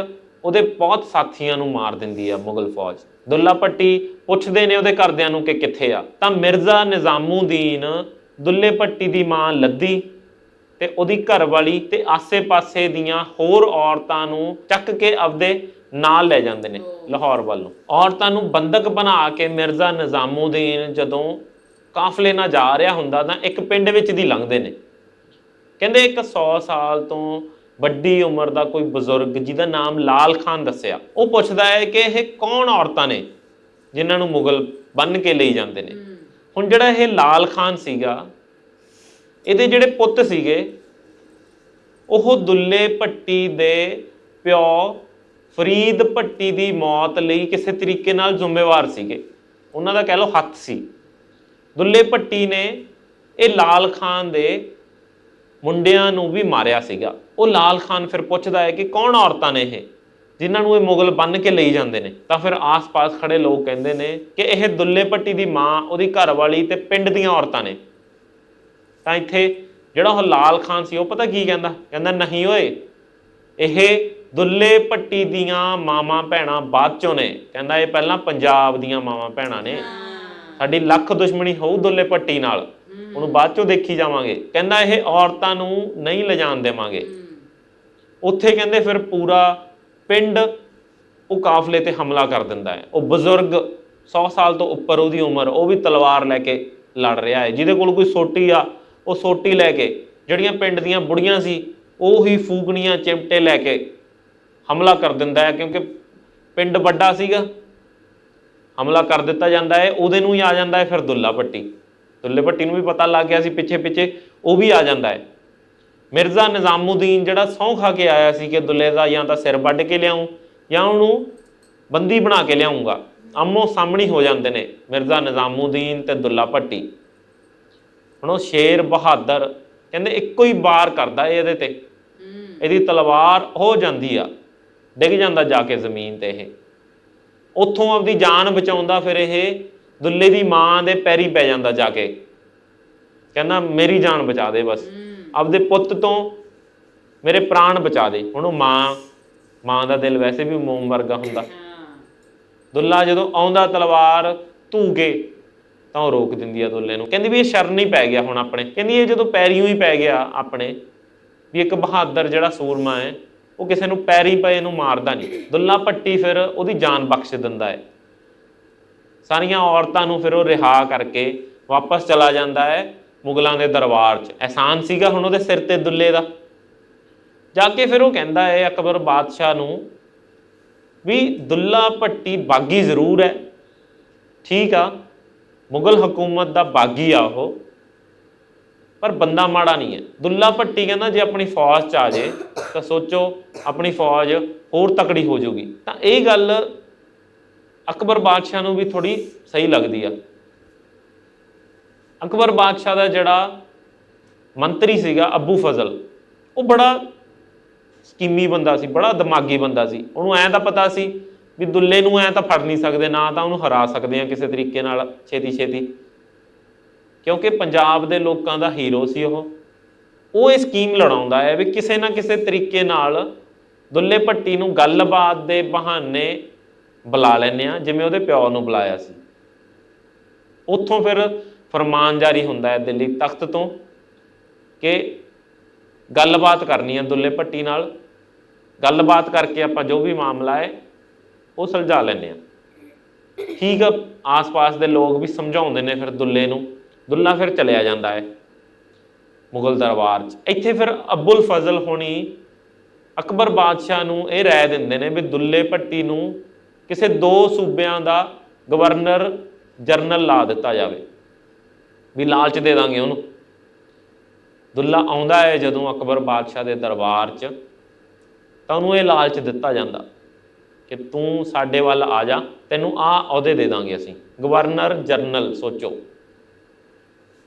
ਉਹਦੇ ਬਹੁਤ ਸਾਥੀਆਂ ਨੂੰ ਮਾਰ ਦਿੰਦੀ ਆ ਮੁਗਲ ਫੌਜ। ਦੁੱਲਾ ਭੱਟੀ ਪੁੱਛਦੇ ਨੇ ਉਹਦੇ ਘਰਦਿਆਂ ਨੂੰ ਕਿ ਕਿੱਥੇ ਆ। ਤਾਂ ਮਿਰਜ਼ਾ ਨਿਜ਼ਾਮੂਦੀਨ ਦੁੱਲੇ ਭੱਟੀ ਦੀ ਮਾਂ ਲੱਦੀ ਤੇ ਉਹਦੀ ਘਰਵਾਲੀ ਤੇ ਆਸੇ-ਪਾਸੇ ਦੀਆਂ ਹੋਰ ਔਰਤਾਂ ਨੂੰ ਚੱਕ ਕੇ ਆਪਦੇ ਨਾਲ ਲੈ ਜਾਂਦੇ ਨੇ ਲਾਹੌਰ ਵੱਲ ਨੂੰ। ਔਰਤਾਂ ਨੂੰ ਬੰਦਕ ਬਣਾ ਕੇ ਮਿਰਜ਼ਾ ਨਿਜ਼ਾਮੂਦੀਨ ਜਦੋਂ ਕਾਫਲੇ ਨਾਲ ਜਾ ਰਿਹਾ ਹੁੰਦਾ ਤਾਂ ਇੱਕ ਪਿੰਡ ਵਿੱਚ ਦੀ ਲੰਘਦੇ ਨੇ। ਕਹਿੰਦੇ ਇੱਕ 100 ਸਾਲ ਤੋਂ ਵੱਡੀ ਉਮਰ ਦਾ ਕੋਈ ਬਜ਼ੁਰਗ ਜਿਹਦਾ ਨਾਮ ਲਾਲ ਖਾਨ ਦੱਸਿਆ ਉਹ ਪੁੱਛਦਾ ਹੈ ਕਿ ਇਹ ਕੌਣ ਔਰਤਾਂ ਨੇ ਜਿਨ੍ਹਾਂ ਨੂੰ ਮੁਗਲ ਬੰਨ ਕੇ ਲਈ ਜਾਂਦੇ ਨੇ? ਹੁਣ ਜਿਹੜਾ ਇਹ ਲਾਲ ਖਾਨ ਸੀਗਾ ਇਹਦੇ ਜਿਹੜੇ ਪੁੱਤ ਸੀਗੇ ਉਹ ਦੁੱਲੇ ਭੱਟੀ ਦੇ ਪਿਓ ਫਰੀਦ ਭੱਟੀ ਦੀ ਮੌਤ ਲਈ ਕਿਸੇ ਤਰੀਕੇ ਨਾਲ ਜ਼ਿੰਮੇਵਾਰ ਸੀਗੇ। ਉਹਨਾਂ ਦਾ ਕਹਿ ਲਓ ਹੱਥ ਸੀ। ਦੁੱਲੇ ਭੱਟੀ ਨੇ ਇਹ ਲਾਲ ਖਾਨ ਦੇ ਮੁੰਡਿਆਂ ਨੂੰ ਵੀ ਮਾਰਿਆ ਸੀਗਾ। ਉਹ ਲਾਲ ਖਾਨ ਫਿਰ ਪੁੱਛਦਾ ਹੈ ਕਿ ਕੌਣ ਔਰਤਾਂ ਨੇ ਇਹ? ਜਿਨ੍ਹਾਂ ਨੂੰ ਇਹ ਮੁਗਲ ਬੰਨ ਕੇ ਲਈ ਜਾਂਦੇ ਨੇ। ਤਾਂ ਫਿਰ ਆਸ-ਪਾਸ ਖੜੇ ਲੋਕ ਕਹਿੰਦੇ ਨੇ ਕਿ ਇਹ ਦੁੱਲੇ ਭੱਟੀ ਦੀ ਮਾਂ ਉਹਦੀ ਘਰਵਾਲੀ ਤੇ ਪਿੰਡ ਦੀਆਂ ਔਰਤਾਂ ਨੇ। ਤਾਂ ਇੱਥੇ ਜਿਹੜਾ ਉਹ ਲਾਲ ਖਾਨ ਸੀ ਉਹ ਪਤਾ ਕੀ ਕਹਿੰਦਾ? ਕਹਿੰਦਾ ਨਹੀਂ ਓਏ ਇਹ ਦੁੱਲੇ ਭੱਟੀ ਦੀਆਂ ਮਾਵਾਂ ਭੈਣਾਂ ਬਾਅਦ ਚੋਂ ਨੇ। ਕਹਿੰਦਾ ਇਹ ਪਹਿਲਾਂ ਪੰਜਾਬ ਦੀਆਂ ਮਾਵਾਂ ਭੈਣਾਂ ਨੇ। ਸਾਡੀ ਲੱਖ ਦੁਸ਼ਮਣੀ ਹੋਊ ਦੁੱਲੇ ਭੱਟੀ ਨਾਲ। ਉਹਨੂੰ ਬਾਅਦ ਚੋਂ ਦੇਖੀ ਜਾਵਾਂਗੇ। ਕਹਿੰਦਾ ਇਹ ਔਰਤਾਂ ਨੂੰ ਨਹੀਂ ਲਿਜਾਣ ਦੇਵਾਂਗੇ। ਉੱਥੇ ਕਹਿੰਦੇ ਫਿਰ ਪੂਰਾ ਪਿੰਡ ਉਹ ਕਾਫਲੇ ਤੇ ਹਮਲਾ ਕਰ ਦਿੰਦਾ ਹੈ। ਉਹ ਬਜ਼ੁਰਗ 100 ਸਾਲ ਤੋਂ ਉੱਪਰ ਉਹਦੀ ਉਮਰ ਉਹ ਵੀ ਤਲਵਾਰ ਲੈ ਕੇ ਲੜ ਰਿਹਾ ਹੈ। ਜਿਹਦੇ ਕੋਲ ਕੋਈ ਸੋਟੀ ਆ ਉਹ ਸੋਟੀ ਲੈ ਕੇ ਜਿਹੜੀਆਂ ਪਿੰਡ ਦੀਆਂ ਬੁੜੀਆਂ ਸੀ ਉਹ ਹੀ ਫੂਕਣੀਆਂ ਚਿਮਟੇ ਲੈ ਕੇ ਹਮਲਾ ਕਰ ਦਿੰਦਾ ਹੈ। ਕਿਉਂਕਿ ਪਿੰਡ ਵੱਡਾ ਸੀਗਾ। ਹਮਲਾ ਕਰ ਦਿੱਤਾ ਜਾਂਦਾ ਹੈ। ਉਹਦੇ ਨੂੰ ਹੀ ਆ ਜਾਂਦਾ ਹੈ ਫਿਰ ਦੁੱਲਾ ਭੱਟੀ ਦੁੱਲੇ ਭੱਟੀ ਨੂੰ ਵੀ ਪਤਾ ਲੱਗ ਗਿਆ ਸੀ ਪਿੱਛੇ ਪਿੱਛੇ ਉਹ ਵੀ ਆ ਜਾਂਦਾ ਹੈ। ਮਿਰਜ਼ਾ ਨਿਜ਼ਾਮੂਦੀਨ ਜਿਹੜਾ ਸਹੁੰ ਖਾ ਕੇ ਆਇਆ ਸੀ ਕਿ ਦੁੱਲੇ ਦਾ ਜਾਂ ਤਾਂ ਸਿਰ ਵੱਢ ਕੇ ਲਿਆਉਂ ਜਾਂ ਉਹਨੂੰ ਬੰਦੀ ਬਣਾ ਕੇ ਲਿਆਉਂਗਾ ਆਮੋ ਸਾਹਮਣੀ ਹੋ ਜਾਂਦੇ ਨੇ ਮਿਰਜ਼ਾ ਨਿਜ਼ਾਮੂਦੀਨ ਤੇ ਦੁੱਲਾ ਭੱਟੀ। ਹੁਣ ਉਹ ਸ਼ੇਰ ਬਹਾਦਰ ਕਹਿੰਦੇ ਇੱਕੋ ਹੀ ਵਾਰ ਕਰਦਾ ਇਹ ਇਹਦੇ ਤੇ। ਇਹਦੀ ਤਲਵਾਰ ਹੋ ਜਾਂਦੀ ਆ ਡਿੱਗ ਜਾਂਦਾ ਜਾ ਕੇ ਜ਼ਮੀਨ ਤੇ ਇਹ। ਉੱਥੋਂ ਆਪਦੀ ਜਾਨ ਬਚਾਉਂਦਾ ਫਿਰ ਇਹ ਦੁੱਲੇ ਦੀ ਮਾਂ ਦੇ ਪੈਰੀ ਪੈ ਜਾਂਦਾ ਜਾ ਕੇ। ਕਹਿੰਦਾ ਮੇਰੀ ਜਾਨ ਬਚਾ ਦੇ ਬਸ। ਆਪਦੇ ਪੁੱਤ ਤੋਂ ਮੇਰੇ ਪ੍ਰਾਣ ਬਚਾ ਦੇ। ਹੁਣ ਉਹ ਮਾਂ ਮਾਂ ਦਾ ਦਿਲ ਵੈਸੇ ਵੀ ਮੋਮ ਵਰਗਾ ਹੁੰਦਾ। ਦੁੱਲਾ ਜਦੋਂ ਆਉਂਦਾ ਤਲਵਾਰ ਧੂ ਕੇ ਤਾਂ ਉਹ ਰੋਕ ਦਿੰਦੀ ਆ ਦੁੱਲੇ ਨੂੰ। ਕਹਿੰਦੀ ਵੀ ਇਹ ਸ਼ਰਨ ਹੀ ਪੈ ਗਿਆ ਹੁਣ ਆਪਣੇ। ਕਹਿੰਦੀ ਇਹ ਜਦੋਂ ਪੈਰੀਂ ਹੀ ਪੈ ਗਿਆ ਆਪਣੇ ਵੀ ਇੱਕ ਬਹਾਦਰ ਜਿਹੜਾ ਸੂਰਮਾ ਹੈ ਉਹ ਕਿਸੇ ਨੂੰ ਪੈਰੀ ਪਏ ਨੂੰ ਮਾਰਦਾ ਨਹੀਂ। ਦੁੱਲਾ ਭੱਟੀ ਫਿਰ ਉਹਦੀ ਜਾਨ ਬਖਸ਼ ਦਿੰਦਾ ਹੈ। ਸਾਰੀਆਂ ਔਰਤਾਂ ਨੂੰ ਫਿਰ ਉਹ ਰਿਹਾ ਕਰਕੇ ਵਾਪਸ ਚਲਾ ਜਾਂਦਾ ਹੈ ਮੁਗਲਾਂ ਦੇ ਦਰਬਾਰ 'ਚ। ਐਹਸਾਨ ਸੀਗਾ ਹੁਣ ਉਹਦੇ ਸਿਰ ਤੇ ਦੁੱਲੇ ਦਾ। ਜਾ ਕੇ ਫਿਰ ਉਹ ਕਹਿੰਦਾ ਹੈ, ਅਕਬਰ ਬਾਦਸ਼ਾਹ ਨੂੰ ਵੀ ਦੁੱਲਾ ਭੱਟੀ ਬਾਗੀ ਜ਼ਰੂਰ ਹੈ। ਠੀਕ ਆ, ਮੁਗਲ ਹਕੂਮਤ ਦਾ ਬਾਗੀ ਆ ਉਹ, ਪਰ ਬੰਦਾ ਮਾੜਾ ਨਹੀਂ ਹੈ। ਦੁੱਲਾ ਭੱਟੀ ਕਹਿੰਦਾ ਜੇ ਆਪਣੀ ਫੌਜ ਚ ਆ ਜੇ ਤਾਂ ਸੋਚੋ ਆਪਣੀ ਫੌਜ ਹੋਰ ਤਕੜੀ ਹੋ ਜਾਊਗੀ। ਤਾਂ ਇਹ ਗੱਲ ਅਕਬਰ ਬਾਦਸ਼ਾਹ ਨੂੰ ਵੀ ਥੋੜੀ ਸਹੀ ਲੱਗਦੀ ਆ। ਅਕਬਰ ਬਾਦਸ਼ਾਹ ਦਾ ਜਿਹੜਾ ਮੰਤਰੀ ਸੀਗਾ ਅਬੂ ਫਜ਼ਲ, ਉਹ ਬੜਾ ਸਕੀਮੀ ਬੰਦਾ ਸੀ, ਬੜਾ ਦਿਮਾਗੀ ਬੰਦਾ ਸੀ। ਉਹਨੂੰ ਐਂ ਤਾਂ ਪਤਾ ਸੀ ਵੀ ਦੁੱਲੇ ਨੂੰ ਐਂ ਤਾਂ ਫੜ ਨਹੀਂ ਸਕਦੇ, ਨਾ ਤਾਂ ਉਹਨੂੰ ਹਰਾ ਸਕਦੇ ਆ ਕਿਸੇ ਤਰੀਕੇ ਨਾਲ ਛੇਤੀ ਛੇਤੀ। ਕਿਉਂਕਿ ਪੰਜਾਬ ਦੇ ਲੋਕਾਂ ਦਾ ਹੀਰੋ ਸੀ ਉਹ। ਉਹ ਇਹ ਸਕੀਮ ਲੜਾਉਂਦਾ ਹੈ ਵੀ ਕਿਸੇ ਨਾ ਕਿਸੇ ਤਰੀਕੇ ਨਾਲ ਦੁੱਲੇ ਭੱਟੀ ਨੂੰ ਗੱਲਬਾਤ ਦੇ ਬਹਾਨੇ ਬੁਲਾ ਲੈਂਦੇ ਆ ਜਿਵੇਂ ਉਹਦੇ ਪਿਓ ਨੂੰ ਬੁਲਾਇਆ ਸੀ। ਉੱਥੋਂ ਫਿਰ ਫਰਮਾਨ ਜਾਰੀ ਹੁੰਦਾ ਹੈ ਦਿੱਲੀ ਤਖਤ ਤੋਂ ਕਿ ਗੱਲਬਾਤ ਕਰਨੀ ਹੈ ਦੁੱਲੇ ਭੱਟੀ ਨਾਲ। ਗੱਲਬਾਤ ਕਰਕੇ ਆਪਾਂ ਜੋ ਵੀ ਮਾਮਲਾ ਹੈ, ਉਹ ਸੁਲਝਾ ਲੈਂਦੇ ਆ ਠੀਕ ਆ, ਆਸ-ਪਾਸ ਦੇ ਲੋਕ ਵੀ ਸਮਝਾਉਂਦੇ ਨੇ ਫਿਰ ਦੁੱਲੇ ਨੂੰ। ਦੁੱਲਾ ਫਿਰ ਚਲਿਆ ਜਾਂਦਾ ਹੈ ਮੁਗਲ ਦਰਬਾਰ 'ਚ। ਇੱਥੇ ਫਿਰ ਅਬੁਲ ਫਜ਼ਲ ਹੋਣੀ ਅਕਬਰ ਬਾਦਸ਼ਾਹ ਨੂੰ ਇਹ ਰਾਏ ਦਿੰਦੇ ਨੇ ਵੀ ਦੁੱਲੇ ਭੱਟੀ ਨੂੰ ਕਿਸੇ ਦੋ ਸੂਬਿਆਂ ਦਾ ਗਵਰਨਰ, ਜਰਨਲ ਲਾ ਦਿੱਤਾ ਜਾਵੇ। ਵੀ ਲਾਲਚ ਦੇ ਦਾਂਗੇ ਉਹਨੂੰ। ਦੁੱਲਾ ਆਉਂਦਾ ਹੈ ਜਦੋਂ ਅਕਬਰ ਬਾਦਸ਼ਾਹ ਦੇ ਦਰਬਾਰ 'ਚ, ਤਾਂ ਉਹਨੂੰ ਇਹ ਲਾਲਚ ਦਿੱਤਾ ਜਾਂਦਾ ਕਿ ਤੂੰ ਸਾਡੇ ਵੱਲ ਆ ਜਾ, ਤੈਨੂੰ ਆ ਅਹੁਦੇ ਦੇ ਦਾਂਗੇ ਅਸੀਂ। ਗਵਰਨਰ, ਜਰਨਲ, ਸੋਚੋ।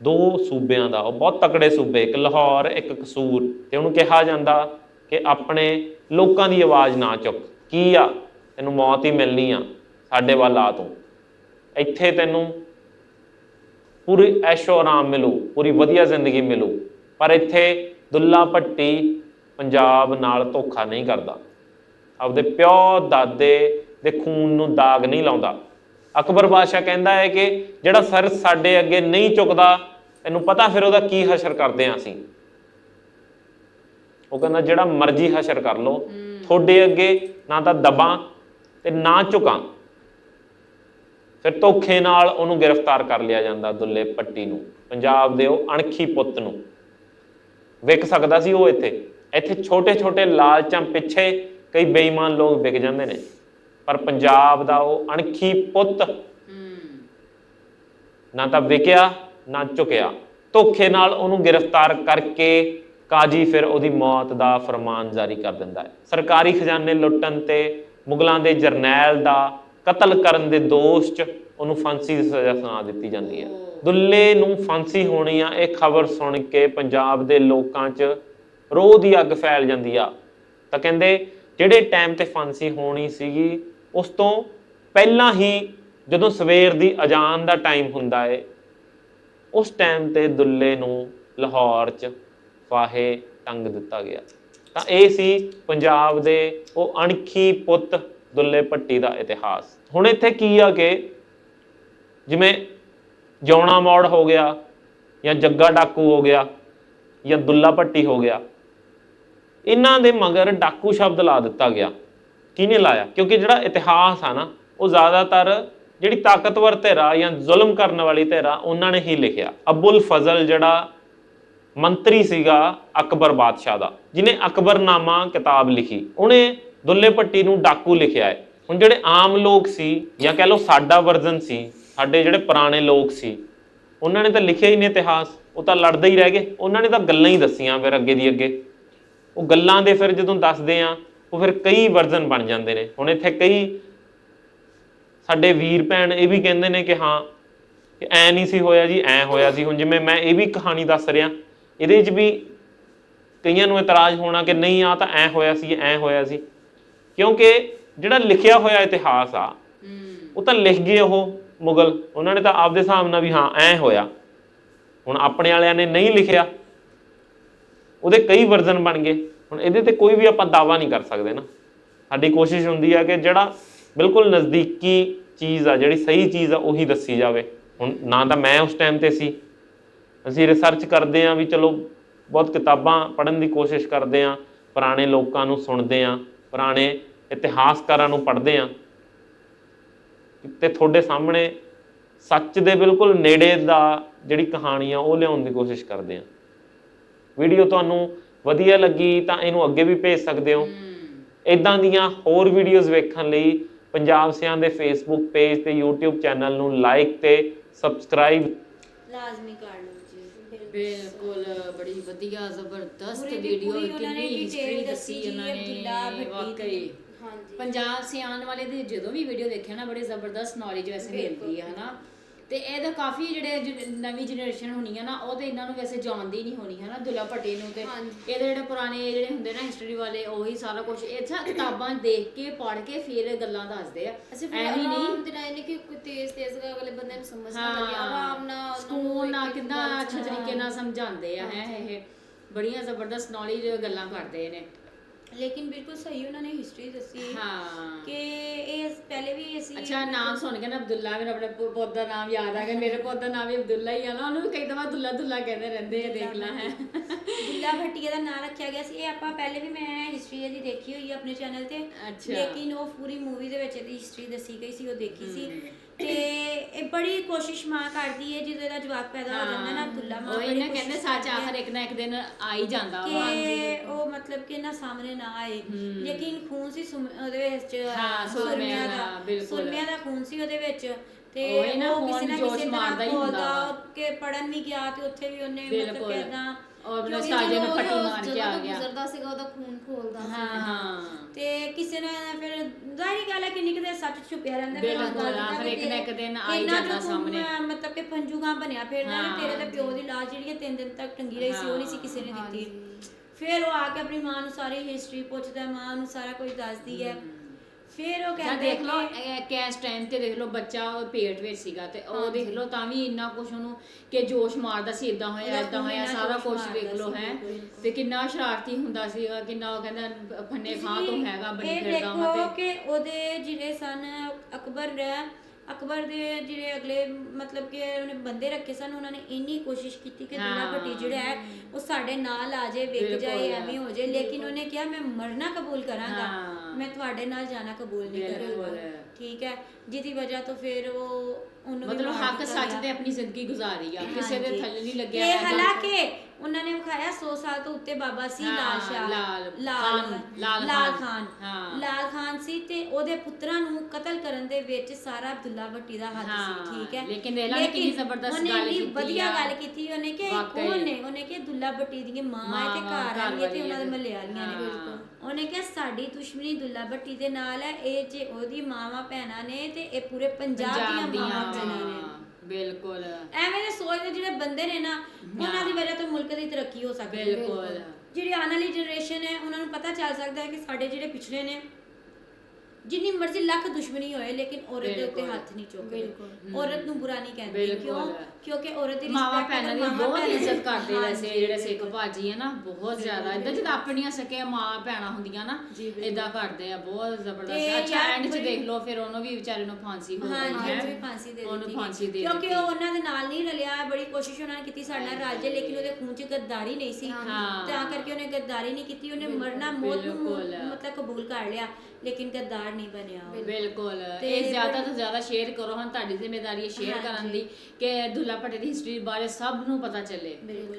ਦੋ ਸੂਬਿਆਂ ਦਾ, ਉਹ ਬਹੁਤ ਤਕੜੇ ਸੂਬੇ, ਇੱਕ ਲਾਹੌਰ, ਇੱਕ ਕਸੂਰ। ਤੇ ਉਹਨੂੰ ਕਿਹਾ ਜਾਂਦਾ ਕਿ ਆਪਣੇ ਲੋਕਾਂ ਦੀ ਆਵਾਜ਼ ਨਾ ਚੁੱਕ। ਕੀ ਆ? ਤੈਨੂੰ ਮੌਤ ਹੀ ਮਿਲਣੀ ਆ ਸਾਡੇ ਵੱਲ ਆ ਤੂੰ। ਇੱਥੇ ਤੈਨੂੰ ਪੂਰੀ ਐਸ਼ੋ ਆਰਾਮ ਮਿਲੂ ਪੂਰੀ ਵਧੀਆ ਜ਼ਿੰਦਗੀ ਮਿਲੂ। ਪਰ ਇੱਥੇ ਦੁੱਲਾ ਭੱਟੀ ਪੰਜਾਬ ਨਾਲ ਧੋਖਾ ਨਹੀਂ ਕਰਦਾ। ਆਪਦੇ ਪਿਓ ਦਾਦੇ ਦੇ ਖੂਨ ਨੂੰ ਦਾਗ ਨਹੀਂ ਲਾਉਂਦਾ। ਅਕਬਰ ਬਾਦਸ਼ਾਹ ਕਹਿੰਦਾ ਹੈ ਕਿ ਜਿਹੜਾ ਸਰ ਸਾਡੇ ਅੱਗੇ ਨਹੀਂ ਝੁਕਦਾ ਤੈਨੂੰ ਪਤਾ ਫਿਰ ਉਹਦਾ ਕੀ ਹਸ਼ਰ ਕਰਦੇ ਆ ਅਸੀਂ। ਉਹ ਕਹਿੰਦਾ ਜਿਹੜਾ ਮਰਜ਼ੀ ਹਸ਼ਰ ਕਰ ਲੋ ਤੁਹਾਡੇ ਅੱਗੇ ਨਾ ਤਾਂ ਦਬਾਂ ਤੇ ਨਾ ਝੁਕਾਂ। ਫਿਰ ਧੋਖੇ ਨਾਲ ਉਹਨੂੰ ਗ੍ਰਿਫਤਾਰ ਕਰ ਲਿਆ ਜਾਂਦਾ ਦੁੱਲੇ ਪੱਟੀ ਨੂੰ। ਪੰਜਾਬ ਦੇ ਉਹ ਅਣਖੀ ਪੁੱਤ ਨੂੰ। ਵਿਕ ਸਕਦਾ ਸੀ ਉਹ ਇੱਥੇ। ਇੱਥੇ ਛੋਟੇ ਛੋਟੇ ਲਾਲਚਾਂ ਪਿੱਛੇ ਕਈ ਬੇਈਮਾਨ ਲੋਕ ਵਿਕ ਜਾਂਦੇ ਨੇ। ਪਰ ਪੰਜਾਬ ਦਾ ਉਹ ਅਣਖੀ ਪੁੱਤ ਨਾ ਤਾਂ ਵਿਕਿਆ ਨਾ ਝੁਕਿਆ। ਧੋਖੇ ਨਾਲ ਉਹਨੂੰ ਗ੍ਰਿਫਤਾਰ ਕਰਕੇ ਕਾਜੀ ਫਿਰ ਉਹਦੀ ਮੌਤ ਦਾ ਫਰਮਾਨ ਜਾਰੀ ਕਰ ਦਿੰਦਾ ਹੈ। ਸਰਕਾਰੀ ਖਜ਼ਾਨੇ ਲੁੱਟਣ ਤੇ ਮੁਗਲਾਂ ਦੇ ਜਰਨੈਲ ਦਾ ਕਤਲ ਕਰਨ ਦੇ ਦੋਸ਼ 'ਚ ਉਹਨੂੰ ਫਾਂਸੀ ਦੀ ਸਜ਼ਾ ਸੁਣਾ ਦਿੱਤੀ ਜਾਂਦੀ ਹੈ। ਦੁੱਲੇ ਨੂੰ ਫਾਂਸੀ ਹੋਣੀ ਆ, ਇਹ ਖਬਰ ਸੁਣ ਕੇ ਪੰਜਾਬ ਦੇ ਲੋਕਾਂ 'ਚ ਰੋਹ ਦੀ ਅੱਗ ਫੈਲ ਜਾਂਦੀ ਆ। ਤਾਂ ਕਹਿੰਦੇ ਜਿਹੜੇ ਟਾਈਮ ਤੇ ਫਾਂਸੀ ਹੋਣੀ ਸੀਗੀ, ਉਸ ਤੋਂ ਪਹਿਲਾਂ ਹੀ ਜਦੋਂ ਸਵੇਰ ਦੀ ਅਜ਼ਾਨ ਦਾ ਟਾਈਮ ਹੁੰਦਾ ਏ, ਉਸ ਟਾਈਮ ਤੇ ਦੁੱਲੇ ਨੂੰ ਲਾਹੌਰ 'ਚ ਫਾਹੇ ਟੰਗ ਦਿੱਤਾ ਗਿਆ। ਤਾਂ ਇਹ ਸੀ ਪੰਜਾਬ ਦੇ ਉਹ ਅਣਖੀ ਪੁੱਤ ਦੁੱਲੇ ਭੱਟੀ ਦਾ ਇਤਿਹਾਸ। ਹੁਣ ਇੱਥੇ ਕੀ ਆ ਕਿ ਜਿਵੇਂ ਜੌਣਾ ਮੋੜ ਹੋ ਗਿਆ ਜਾਂ ਜੱਗਾ ਡਾਕੂ ਹੋ ਗਿਆ ਜਾਂ ਦੁੱਲਾ ਭੱਟੀ ਹੋ ਗਿਆ, ਇਹਨਾਂ ਦੇ ਮਗਰ ਡਾਕੂ ਸ਼ਬਦ ਲਾ ਦਿੱਤਾ ਗਿਆ। ਕਿਹਨੇ ਲਾਇਆ? ਕਿਉਂਕਿ ਜਿਹੜਾ ਇਤਿਹਾਸ ਆ ਨਾ, ਉਹ ਜ਼ਿਆਦਾਤਰ ਜਿਹੜੀ ਤਾਕਤਵਰ ਧਿਰਾ ਜਾਂ ਜ਼ੁਲਮ ਕਰਨ ਵਾਲੀ ਧਿਰਾ ਉਹਨਾਂ ਨੇ ਹੀ ਲਿਖਿਆ। ਅਬੁਲ ਫਜ਼ਲ ਜਿਹੜਾ ਮੰਤਰੀ ਸੀਗਾ ਅਕਬਰ ਬਾਦਸ਼ਾਹ ਦਾ। ਜਿਨੇ ਅਕਬਰਨਾਮਾ ਕਿਤਾਬ ਲਿਖੀ, ਉਹਨੇ ਦੁੱਲੇ ਭੱਟੀ ਨੂੰ ਡਾਕੂ ਲਿਖਿਆ ਹੈ। ਹੁਣ ਜਿਹੜੇ ਆਮ ਲੋਕ ਸੀ ਜਾਂ ਕਹਿ ਲਓ ਸਾਡਾ ਵਰਜ਼ਨ ਸੀ, ਸਾਡੇ ਜਿਹੜੇ ਪੁਰਾਣੇ ਲੋਕ ਸੀ, ਉਹਨਾਂ ਨੇ ਤਾਂ ਲਿਖਿਆ ਹੀ ਨਹੀਂ ਇਤਿਹਾਸ, ਉਹ ਤਾਂ ਲੜਦੇ ਹੀ ਰਹਿ ਗਏ। ਉਹਨਾਂ ਨੇ ਤਾਂ ਗੱਲਾਂ ਹੀ ਦੱਸੀਆਂ ਫਿਰ ਅੱਗੇ ਦੀ ਅੱਗੇ। ਉਹ ਗੱਲਾਂ ਦੇ ਫਿਰ ਜਦੋਂ ਦੱਸਦੇ ਆ, ਉਹ ਫਿਰ ਕਈ ਵਰਜ਼ਨ ਬਣ ਜਾਂਦੇ ਨੇ। ਹੁਣ ਇੱਥੇ ਕਈ ਸਾਡੇ ਵੀਰ ਭੈਣ ਇਹ ਵੀ ਕਹਿੰਦੇ ਨੇ ਕਿ ਹਾਂ, ਕਿ ਐ ਨਹੀਂ ਸੀ ਹੋਇਆ ਜੀ, ਐ ਹੋਇਆ ਸੀ। ਹੁਣ ਜਿਵੇਂ ਮੈਂ ਇਹ ਵੀ ਕਹਾਣੀ ਦੱਸ ਰਿਹਾ, ਇਹਦੇ 'ਚ ਵੀ ਕਈਆਂ ਨੂੰ ਇਤਰਾਜ਼ ਹੋਣਾ ਕਿ ਨਹੀਂ ਆ ਤਾਂ ਐ ਹੋਇਆ ਸੀ ਐ ਹੋਇਆ ਸੀ। ਕਿਉਂਕਿ ਜਿਹੜਾ ਲਿਖਿਆ ਹੋਇਆ ਇਤਿਹਾਸ ਆ ਉਹ ਤਾਂ ਲਿਖ ਗਏ ਉਹ ਮੁਗਲ। ਉਹਨਾਂ ਨੇ ਤਾਂ ਆਪਦੇ ਹਿਸਾਬ ਨਾਲ ਵੀ ਹਾਂ ਐ ਹੋਇਆ। ਹੁਣ ਆਪਣੇ ਵਾਲਿਆਂ ਨੇ ਨਹੀਂ ਲਿਖਿਆ। ਉਹਦੇ ਕਈ ਵਰਜ਼ਨ ਬਣ ਗਏ। ਹੁਣ ਇਹਦੇ ਤੇ ਕੋਈ ਵੀ ਆਪਾਂ ਦਾਵਾ ਨਹੀਂ ਕਰ ਸਕਦੇ ਨਾ। ਸਾਡੀ ਕੋਸ਼ਿਸ਼ ਹੁੰਦੀ ਆ ਕਿ ਜਿਹੜਾ ਬਿਲਕੁਲ ਨਜ਼ਦੀਕੀ ਚੀਜ਼ ਆ ਜਿਹੜੀ ਸਹੀ ਚੀਜ਼ ਆ ਉਹੀ ਦੱਸੀ ਜਾਵੇ। ਹੁਣ ਨਾ ਤਾਂ ਮੈਂ ਉਸ ਟਾਈਮ ਤੇ ਸੀ। ਅਸੀਂ ਰਿਸਰਚ ਕਰਦੇ ਆਂ ਵੀ ਚਲੋ ਬਹੁਤ ਕਿਤਾਬਾਂ ਪੜ੍ਹਨ ਦੀ ਕੋਸ਼ਿਸ਼ ਕਰਦੇ ਆਂ ਪੁਰਾਣੇ ਲੋਕਾਂ ਨੂੰ ਸੁਣਦੇ ਆਂ ਪੁਰਾਣੇ ਇਤਿਹਾਸਕਾਰਾਂ ਨੂੰ ਪੜ੍ਹਦੇ ਆਂ ਤੇ ਤੁਹਾਡੇ ਸਾਹਮਣੇ ਸੱਚ ਦੇ ਬਿਲਕੁਲ ਨੇੜੇ ਦਾ ਜਿਹੜੀ ਕਹਾਣੀ ਆ ਉਹ ਲਿਆਉਣ ਦੀ ਕੋਸ਼ਿਸ਼ ਕਰਦੇ ਆਂ ਵੀਡੀਓ ਤੁਹਾਨੂੰ ਵਧੀਆ ਲੱਗੀ ਤਾਂ ਇਹਨੂੰ ਅੱਗੇ ਵੀ ਭੇਜ ਸਕਦੇ ਹੋ। ਇਦਾਂ ਦੀਆਂ ਹੋਰ ਵੀਡੀਓਜ਼ ਵੇਖਣ ਲਈ ਪੰਜਾਬ ਸਿਆਂ ਦੇ ਫੇਸਬੁੱਕ ਪੇਜ ਤੇ YouTube ਚੈਨਲ ਨੂੰ ਲਾਈਕ ਤੇ ਸਬਸਕ੍ਰਾਈਬ ਲਾਜ਼ਮੀ ਕਰ ਲਓ। ਬਿਲਕੁਲ ਬੜੀ ਵਧੀਆ ਜ਼ਬਰਦਸਤ ਪੂਰੀ ਦੀ ਵੀਡੀਓ ਪੂਰੀ ਉਹਨਾਂ ਨੇ ਕਿੰਨੀ detail ਦੱਸੀ ਦੱਸੀ ਜੀ ਉਹਨਾਂ ਅਬਦੁੱਲਾ ਨੇ ਭੱਟੀ। ਵਾਕਈ। ਹਾਂਜੀ। ਪੰਜਾਬ ਸਿਆਣ ਵਾਲੇ ਦੀ ਜਦੋਂ ਵੀ ਵੀਡੀਓ ਦੇਖਿਆ ਨਾ ਬੜੀ ਜ਼ਬਰਦਸਤ ਨੌਲੇਜ ਵੈਸੇ ਮਿਲਦੀ ਹੈ ਹਨਾ? ਤੇ ਇਹਦਾ ਕਾਫੀ ਜਿਹੜੇ ਨਵੀਂ ਜਨਰੇਸ਼ਨ ਹੋਣੀ ਹੈ ਨਾ ਉਹ ਤੇ ਇਹਨਾਂ ਨੂੰ ਵੈਸੇ ਜਾਣਦੀ ਨਹੀਂ ਹੋਣੀ ਹੈ ਨਾ ਦੁੱਲਾ ਭੱਟੀ ਨੂੰ ਤੇ ਹਾਂਜੀ। ਇਹਦੇ ਜਿਹੜੇ ਪੁਰਾਣੇ ਜਿਹੜੇ ਹੁੰਦੇ ਨਾ ਹਿਸਟਰੀ ਵਾਲੇ ਉਹੀ ਸਾਰਾ ਕੁਝ ਇੱਥੇ ਕਿਤਾਬਾਂ ਦੇਖ ਕੇ ਪੜ੍ਹ ਕੇ ਫਿਰ ਇਹ ਗੱਲਾਂ ਦੱਸਦੇ ਆ। ਅਸੀਂ ਫਿਰ ਐਵੇਂ ਨਹੀਂ। ਆਰਾਮ ਦੇ ਨਾਲ ਇਹਨੇ ਕਿ ਕੋਈ ਤੇਜ਼ ਤੇਜ਼ ਅਗਲੇ ਬੰਦੇ ਨੂੰ ਸਮਝ ਨਾ ਲੱਗੇ ਆਰਾਮ ਨਾਲ ਉਹਨਾਂ ਨੂੰ ਸਕੂਨ ਨਾਲ ਇੱਕ-ਇੱਕ ਕਿੰਨਾ ਗੱਲ ਅੱਛੇ ਤਰੀਕੇ ਨਾਲ ਸਮਝਾਉਂਦੇ ਆ ਹੈ ਇਹ। ਬੜੀਆਂ ਜ਼ਬਰਦਸਤ ਨੌਲੇਜ ਗੱਲਾਂ ਕਰਦੇ ਨੇ। ਲੇਕਿਨ ਬਿਲਕੁਲ ਸਹੀ ਉਹਨਾਂ ਨੇ ਹਿਸਟਰੀ ਦੱਸੀ ਹਾਂ ਕਿ ਇਹ ਪਹਿਲੇ ਵੀ ਅਸੀਂ ਅੱਛਾ ਨਾਮ ਸੁਣ ਕੇ ਨਾ ਅਬਦੁੱਲਾ ਮੈਨੂੰ ਆਪਣੇ ਪੁੱਤ ਦਾ ਨਾਮ ਯਾਦ ਆ ਗਿਆ। ਮੇਰੇ ਪੁੱਤ ਦਾ ਨਾਮ ਵੀ ਅਬਦੁੱਲਾ ਹੀ ਆ ਨਾ। ਉਹਨੂੰ ਕਈ ਦਫਾ ਦੁੱਲਾ ਦੁੱਲਾ ਕਹਿੰਦੇ ਰਹਿੰਦੇ ਆ ਦੇਖ ਲੈ। ਹੈ ਦੁੱਲਾ ਭੱਟੀਆ ਦਾ ਨਾਮ ਰੱਖਿਆ ਗਿਆ ਸੀ। ਇਹ ਆਪਾਂ ਪਹਿਲੇ ਵੀ ਮੈਂ ਹਿਸਟਰੀ ਇਹਦੀ ਦੇਖੀ ਹੋਈ ਹੈ ਆਪਣੇ ਚੈਨਲ ਤੇ। ਲੇਕਿਨ ਉਹ ਪੂਰੀ ਮੂਵੀ ਦੇ ਵਿੱਚ ਇਹਦੀ ਹਿਸਟਰੀ ਦੱਸੀ ਗਈ ਸੀ ਉਹ ਦੇਖੀ ਸੀ। ਤੇ ਇਹ ਬੜੀ ਕੋਸ਼ਿਸ਼ ਮਾਂ ਕਰਦੀ ਹੈ ਜਦੋਂ ਇਹਦਾ ਜਵਾਬ ਪੈਦਾ ਹੋ ਜਾਂਦਾ ਨਾ ਅਬਦੁੱਲਾ ਮਾਂ ਉਹ ਬੜੀ ਇਹਨਾਂ ਕੋਸ਼ਿਸ਼ ਕਹਿੰਦੇ ਸੱਚ ਕਰਦੀ ਹੈ ਆਖਰ ਇੱਕ ਨਾ ਇੱਕ ਦਿਨ ਆ ਹੀ ਜਾਂਦਾ ਵਾ। ਕਿ ਉਹ ਮਤਲਬ ਕਿ ਨਾ ਸਾਹਮਣੇ ਨਾ ਆਏ। ਲੇਕਿਨ ਖੂਨ ਸੀ ਸੁਮ- ਉਹਦੇ ਵਿੱਚ ਹਾਂ, ਸੁਰਮਿਆਂ ਦਾ, ਬਿਲਕੁਲ। ਸੁਰਮਿਆਂ ਦਾ ਖੂਨ ਸੀ ਉਹਦੇ ਵਿੱਚ। ਤੇ ਉਹੀ ਨਾ ਉਹ ਕਿਸੇ ਨਾ ਜੋਸ਼ ਕਿਸੇ ਤਰ੍ਹਾਂ ਮਾਰਦਾ ਹੀ ਹੁੰਦਾ ਬੋਲਦਾ ਵਾ। ਕਿ ਪੜਨ ਵੀ ਗਿਆ ਤੇ ਉੱਥੇ ਵੀ ਉਹਨੇ ਮਤਲਬ ਬਿਲਕੁਲ। ਔਰ ਆਪਣੇ ਕਿਉਂਕਿ ਸਾਜੇ ਨੂੰ ਜਦੋਂ ਪੱਟੀ ਉਹ ਮਾਰ ਕੇ ਜਦੋਂ ਆ ਗਿਆ। ਗੁਜ਼ਰਦਾ ਸੀਗਾ ਉਹਦਾ ਖੂਨ ਖੋਲਦਾ ਸੀ ਹਾਂ ਹਾਂ। ਤੇ ਕਿਸੇ ਨੇ ਫਿਰ ਜ਼ਾਹਰੀ ਗੱਲ ਹੈ ਕਿ ਨਿਕਦੇ ਸੱਚ ਛੁਪਿਆ ਰਹਿੰਦਾ ਬਿਲਕੁਲ, ਹਾਂ, ਫਿਰ ਇੱਕ ਨਾ ਇੱਕ ਦਿਨ ਆ ਹੀ ਜਾਂਦਾ ਸਾਹਮਣੇ। ਮਤਲਬ ਕਿ ਪੰਜੂਗਾ ਬਣਿਆ ਫਿਰ ਨਾ ਹਾਂ, ਤੇਰੇ ਤੇ ਪਿਓ ਦੀ ਲਾਸ਼ ਜਿਹੜੀ ਹੈ ਤਿੰਨ ਦਿਨ ਤੱਕ ਟੰਗੀ ਰਹੀ ਸੀ ਉਹ ਨਹੀਂ ਸੀ ਕਿਸੇ ਨੇ ਦਿੱਤੀ। ਫਿਰ ਉਹ ਆ ਕੇ ਆਪਣੀ ਮਾਂ ਨੂੰ ਸਾਰੀ ਹਿਸਟਰੀ ਪੁੱਛਦਾ ਮਾਂ ਨੂੰ ਸਾਰਾ ਕੁਝ ਦੱਸਦੀ ਹੈ। ਫਿਰ ਉਹ ਜਾਂ ਕਹਿੰਦਾ ਦੇਖ ਲਓ ਕਿ ਇਹ ਕੈਸ ਟਾਈਮ ਤੇ ਦੇਖ ਲਓ ਬੱਚਾ ਉਹ ਪੇਟ ਵਿੱਚ ਸੀਗਾ ਤੇ ਉਹ ਦੇਖ ਲਓ ਤਾਂ ਵੀ ਇੰਨਾ ਕੁਝ ਉਹਨੂੰ ਕਿ ਜੋਸ਼ ਮਾਰਦਾ ਸੀ ਇਦਾਂ ਹੋਇਆ ਉਹਦਾ ਇਦਾਂ ਖੂਨ ਹੋਇਆ ਇੰਨਾ ਸਾਰਾ ਜੋਸ਼ ਕੁਝ ਮਾਰਦਾ ਦੇਖ ਲਓ ਸੀ, ਹੈ। ਬਿਲਕੁਲ। ਤੇ ਕਿੰਨਾ ਸ਼ਰਾਰਤੀ ਹੁੰਦਾ ਸੀਗਾ ਕਿੰਨਾ ਉਹ ਕਹਿੰਦਾ ਫੰਨੇ ਖਾਂ ਤੋਂ ਹੈਗਾ ਬਣੀ ਇਹ ਫਿਰਦਾ ਦੇਖੋ ਤੇ। ਕਿ ਉਹਦੇ ਜਿਹੜੇ ਸਨ ਅਕਬਰ ਰਹਿ ਅਕਬਰ ਦੇ ਜਿਹੜੇ ਅਗਲੇ ਮਤਲਬ ਕਿ ਉਹਨੇ ਬੰਦੇ ਰੱਖੇ ਸਨ ਉਹਨਾਂ ਨੇ ਇੰਨੀ ਕੋਸ਼ਿਸ਼ ਕੀਤੀ ਕਿ ਦੁੱਲਾ। ਭੱਟੀ ਜਿਹੜਾ ਹੈ ਉਹ ਸਾਡੇ ਨਾਲ ਆ ਜਾਏ ਵਿਕ। ਜਾਏ ਐਵੇਂ ਹੋ ਜਾਏ ਲੇਕਿਨ ਉਹਨੇ ਕਿਹਾ ਮੈਂ ਮਰਨਾ ਕਬੂਲ ਕਰਾਂਗਾ। ਮੈਂ ਤੁਹਾਡੇ ਨਾਲ ਜਾਣਾ ਕਬੂਲ ਨਹੀਂ। ਕਰਾਂਗਾ ਠੀਕ ਹੈ ਜਿਹਦੀ ਵਜ੍ਹਾ ਤੋਂ ਫਿਰ ਉਹ ਉਹਨੂੰ ਮਤਲਬ ਹੱਕ ਸੱਚ। ਤੇ ਆਪਣੀ ਜ਼ਿੰਦਗੀ ਗੁਜ਼ਾਰੀ ਆ ਕਿਸੇ ਦੇ। ਥੱਲੇ ਨਹੀਂ ਲੱਗਿਆ। ਹਾਲਾਂਕਿ ਉਹਨਾਂ ਨੇ ਵਿਖਾਇਆ 100 ਸਾਲ ਤੋਂ ਉੱਤੇ ਬਾਬਾ ਸੀ ਹਾਂ, ਲਾਲ ਸ਼ਾਹ ਲਾਲ ਲਾਲ ਖਾਨ, ਲਾਲ ਲਾਲ ਖਾਨ। ਖਾਨ ਹਾਂ। ਲਾਲ ਖਾਨ ਸੀ ਤੇ ਉਹਦੇ ਪੁੱਤਰਾਂ ਨੂੰ ਕਤਲ ਕਰਨ ਦੇ ਵਿੱਚ ਸਾਰਾ ਅਬਦੁੱਲਾ ਭੱਟੀ ਦਾ ਹੱਥ ਹਾਂ, ਸੀ ਠੀਕ ਹੈ ਲੇਕਿਨ ਦੇਖ ਲਾ ਉਹਨੇ ਕਿੰਨੀ ਲੇਕਿਨ ਜ਼ਬਰਦਸਤ ਉਹਨੇ ਗੱਲ ਇੰਨੀ ਕੀਤੀ ਵਧੀਆ ਆ। ਗੱਲ ਕੀਤੀ ਉਹਨੇ ਕਿ ਵਾਕਈ। ਕੌਣ ਨੇ ਉਹਨੇ ਕਿ ਦੁੱਲਾ ਭੱਟੀ ਦੀਆਂ ਮਾਂ ਹੈ ਤੇ ਮਾਂ, ਘਰ ਘਰ ਤੇ ਵਾਲੀ ਉਹਨਾਂ ਦੇ ਹੈ। ਮੱਲੇ ਵਾਲੀਆਂ ਨੇ ਹਾਂ। ਉਹਨੇ ਕਿਹਾ ਸਾਡੀ ਦੁਸ਼ਮਣੀ ਦੁੱਲਾ ਭੱਟੀ ਦੇ ਨਾਲ ਹੈ ਇਹ ਜੇ ਉਹਦੀ ਮਾਵਾਂ ਭੈਣਾਂ ਨੇ ਤੇ ਇਹ ਪੂਰੇ ਪੰਜਾਬ ਦੀਆਂ ਮਾਵਾਂ ਭੈਣਾਂ ਨੇ ਬਿਲਕੁਲ ਐਵੇਂ ਦੇ ਸੋਚਦੇ ਜਿਹੜੇ ਬੰਦੇ ਨੇ ਨਾ ਉਹਨਾਂ ਦੀ ਵਜ੍ਹਾ ਦੀ ਤਰੱਕੀ ਹੋ ਸਕਦੀ ਹੈ ਬਿਲਕੁਲ। ਜਿਹੜੀ ਆਉਣ ਵਾਲੀ ਜਨਰੇਸ਼ਨ ਹੈ ਉਹਨਾਂ ਨੂੰ ਪਤਾ ਚੱਲ ਸਕਦਾ ਹੈ ਕਿ ਸਾਡੇ ਜਿਹੜੇ ਪਿਛਲੇ ਨੇ ਜਿੰਨੀ ਮਰਜ਼ੀ ਲੱਖ ਦੁਸ਼ਮਣੀ ਹੋਏ ਲੇਕਿਨ ਔਰਤ ਦੇ ਉੱਤੇ ਬਿਲਕੁਲ। ਹੱਥ ਨਹੀਂ ਚੁੱਕਦੇ। ਔਰਤ ਨੂੰ ਬੁਰਾ ਨਹੀਂ ਕਹਿੰਦੇ ਬਿਲਕੁਲ। ਕਿਉਂ? ਕਿਉਂਕਿ ਔਰਤ ਦੀ ਮਾਵਾ ਭੈਣਾਂ ਦੀ ਬਹੁਤ ਇੱਜ਼ਤ ਕਰਦੇ ਵੈਸੇ ਜਿਹੜੇ ਸਿੱਖ ਭਾਜੀ ਹੈ ਨਾ ਬਹੁਤ ਜ਼ਿਆਦਾ। ਇਦਾਂ ਜਿੱਦਾਂ ਆਪਣੀਆਂ ਸਕੇ ਮਾਂ ਭੈਣਾਂ ਹੁੰਦੀਆਂ ਨਾ ਇਦਾਂ ਕਰਦੇ ਆ ਬਹੁਤ ਤੇ ਜ਼ਬਰਦਸਤ ਯਾਰ ਐਂਡ 'ਚ ਦੇਖ ਲਓ ਫਿਰ ਉਹਨੂੰ ਵੀ ਵਿਚਾਰੇ ਨੂੰ ਫਾਂਸੀ ਹੋ ਹਾਂਜੀ ਗਈ ਉਹਨੂੰ ਵੀ ਹੈ ਫਾਂਸੀ ਦੇ ਦਿੱਤੀ। ਉਹਨੂੰ। ਫਾਂਸੀ ਦੇ ਕਿਉਂਕਿ ਉਹ ਉਹਨਾਂ ਦੇ ਨਾਲ ਨਹੀਂ ਰਲਿਆ ਬੜੀ ਕੋਸ਼ਿਸ਼ ਉਹਨਾਂ ਨੇ ਕੀਤੀ ਸਾਡੇ ਨਾਲ ਰਲ ਜੇ ਲੇਕਿਨ ਉਹਦੇ ਖੂਨ 'ਚ ਗੱਦਾਰੀ ਨਹੀਂ ਸੀ। ਹਾਂ। ਤਾਂ ਕਰਕੇ ਉਹਨੇ ਗੱਦਾਰੀ ਨਹੀਂ ਕੀਤੀ ਉਹਨੇ ਮਰਨਾ ਮੌਤ ਨੂੰ ਬਿਲਕੁਲ। ਮਤਲਬ ਕਬੂਲ ਕਰ ਲਿਆ ਲੇਕਿਨ ਗੱਦਾਰ ਨਹੀਂ ਬਣਿਆ ਬਿਲਕੁਲ। ਇਹ ਜ਼ਿਆਦਾ ਤੋਂ ਜ਼ਿਆਦਾ ਸ਼ੇਅਰ ਕਰੋ ਹਾਂ ਤੁਹਾਡੀ ਜ਼ਿੰਮੇਵਾਰੀ ਹੈ ਸ਼ੇਅਰ ਕਰਨ ਦੀ ਕਿ ਦੁੱਲਾ ਭੱਟੀ ਦੀ ਹਿਸਟਰੀ ਬਾਰੇ ਸਭ ਨੂੰ ਪਤਾ ਚੱਲੇ।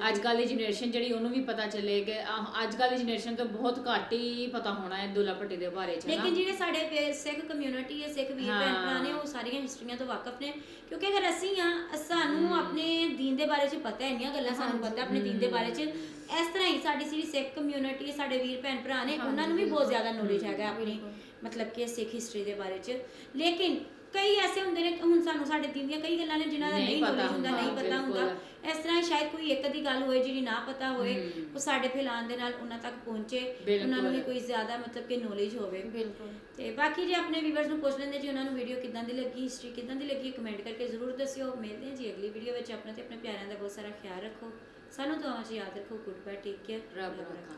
ਅੱਜ ਕੱਲ ਦੀ ਜਨਰੇਸ਼ਨ ਜਿਹੜੀ ਉਹਨੂੰ ਵੀ ਪਤਾ ਚੱਲੇ ਕਿ ਅੱਜ ਕੱਲ ਦੀ ਜਨਰੇਸ਼ਨ ਤੋਂ ਬਹੁਤ ਘੱਟ ਹੀ ਪਤਾ ਹੋਣਾ ਹੈ ਦੁੱਲਾ ਭੱਟੀ ਦੇ ਬਾਰੇ ਚ ਲੇਕਿਨ ਜਿਹੜੇ ਸਾਡੇ ਸਿੱਖ ਕਮਿਊਨਿਟੀ ਹੈ ਸਿੱਖ ਵੀਰ ਭੈਣ ਭਰਾ ਨੇ ਉਹ ਸਾਰੀਆਂ ਹਿਸਟਰੀਆਂ ਤੋਂ ਵਾਕਿਫ ਨੇ। ਕਿਉਂਕਿ ਅਗਰ ਅਸੀਂ ਆ ਸਾਨੂੰ ਆਪਣੇ ਦੀਨ ਦੇ ਬਾਰੇ ਚ ਪਤਾ ਹੈ ਇੰਨੀਆਂ ਗੱਲਾਂ ਸਾਨੂੰ ਪਤਾ ਆਪਣੇ ਦੀਨ ਦੇ ਬਾਰੇ ਚ ਇਸ ਤਰ੍ਹਾਂ ਹੀ ਸਾਡੀ ਜਿਹੜੀ ਸਿੱਖ ਕਮਿਊਨਿਟੀ ਸਾਡੇ ਵੀਰ ਭੈਣ ਭਰਾ ਨੇ ਉਹਨਾਂ ਨੂੰ ਵੀ ਬਹੁਤ ਜ਼ਿਆਦਾ ਨੌਲੇਜ ਹੈਗਾ ਆਪਣੀ। ਮਤਲਬ ਕਿ ਸਿੱਖ ਹਿਸਟਰੀ ਦੇ ਬਾਰੇ ਚ। ਲੇਕਿਨ ਕਈ ਐਸੇ ਹੁੰਦੇ ਨੇ ਹੁਣ ਸਾਨੂੰ ਸਾਡੇ ਦੀਨ ਦੀਆਂ ਕਈ ਗੱਲਾਂ ਨੇ ਜਿਨ੍ਹਾਂ ਦਾ ਨਹੀਂ ਪਤਾ ਹੁੰਦਾ ਨਹੀਂ ਪਤਾ ਹੁੰਦਾ। ਇਸ ਤਰ੍ਹਾਂ ਸ਼ਾਇਦ ਕੋਈ ਇੱਕ ਦੀ ਗੱਲ ਹੋਏ ਜਿਹੜੀ ਨਾ ਪਤਾ ਹੋਏ ਉਹ ਸਾਡੇ ਫੈਲਾਉਣ ਦੇ ਨਾਲ ਉਹਨਾਂ ਤੱਕ ਪਹੁੰਚੇ ਉਹਨਾਂ ਨੂੰ ਵੀ। ਕੋਈ ਜ਼ਿਆਦਾ ਮਤਲਬ ਕਿ ਨੌਲੇਜ ਹੋਵੇ। ਬਿਲਕੁਲ। ਤੇ ਬਾਕੀ ਜੇ ਆਪਣੇ ਵੀਵਰਸ ਨੂੰ ਪੁੱਛ ਲੈਂਦੇ ਜੀ ਉਹਨਾਂ ਨੂੰ ਵੀਡੀਓ ਕਿੱਦਾਂ ਦੀ ਲੱਗੀ ਹਿਸਟਰੀ ਕਿੱਦਾਂ ਦੀ ਲੱਗੀ ਕਮੈਂਟ ਕਰਕੇ ਜ਼ਰੂਰ ਦੱਸਿਓ। ਮਿਲਦੇ ਹਾਂ ਜੀ ਅਗਲੀ ਵੀਡੀਓ ਵਿੱਚ। ਆਪਣਾ ਤੇ ਆਪਣੇ ਪਿਆਰਿਆਂ ਦਾ ਬਹੁਤ ਸਾਰਾ ਖਿਆਲ ਰੱਖੋ। ਸਾਨੂੰ ਦੁਆਵਾਂ 'ਚ ਯਾਦ ਰੱਖੋ। ਗੁੱਡ ਬਾਏ ਟੇਕ ਕੇਅਰ ਰੱਬ ਰੱਖਾ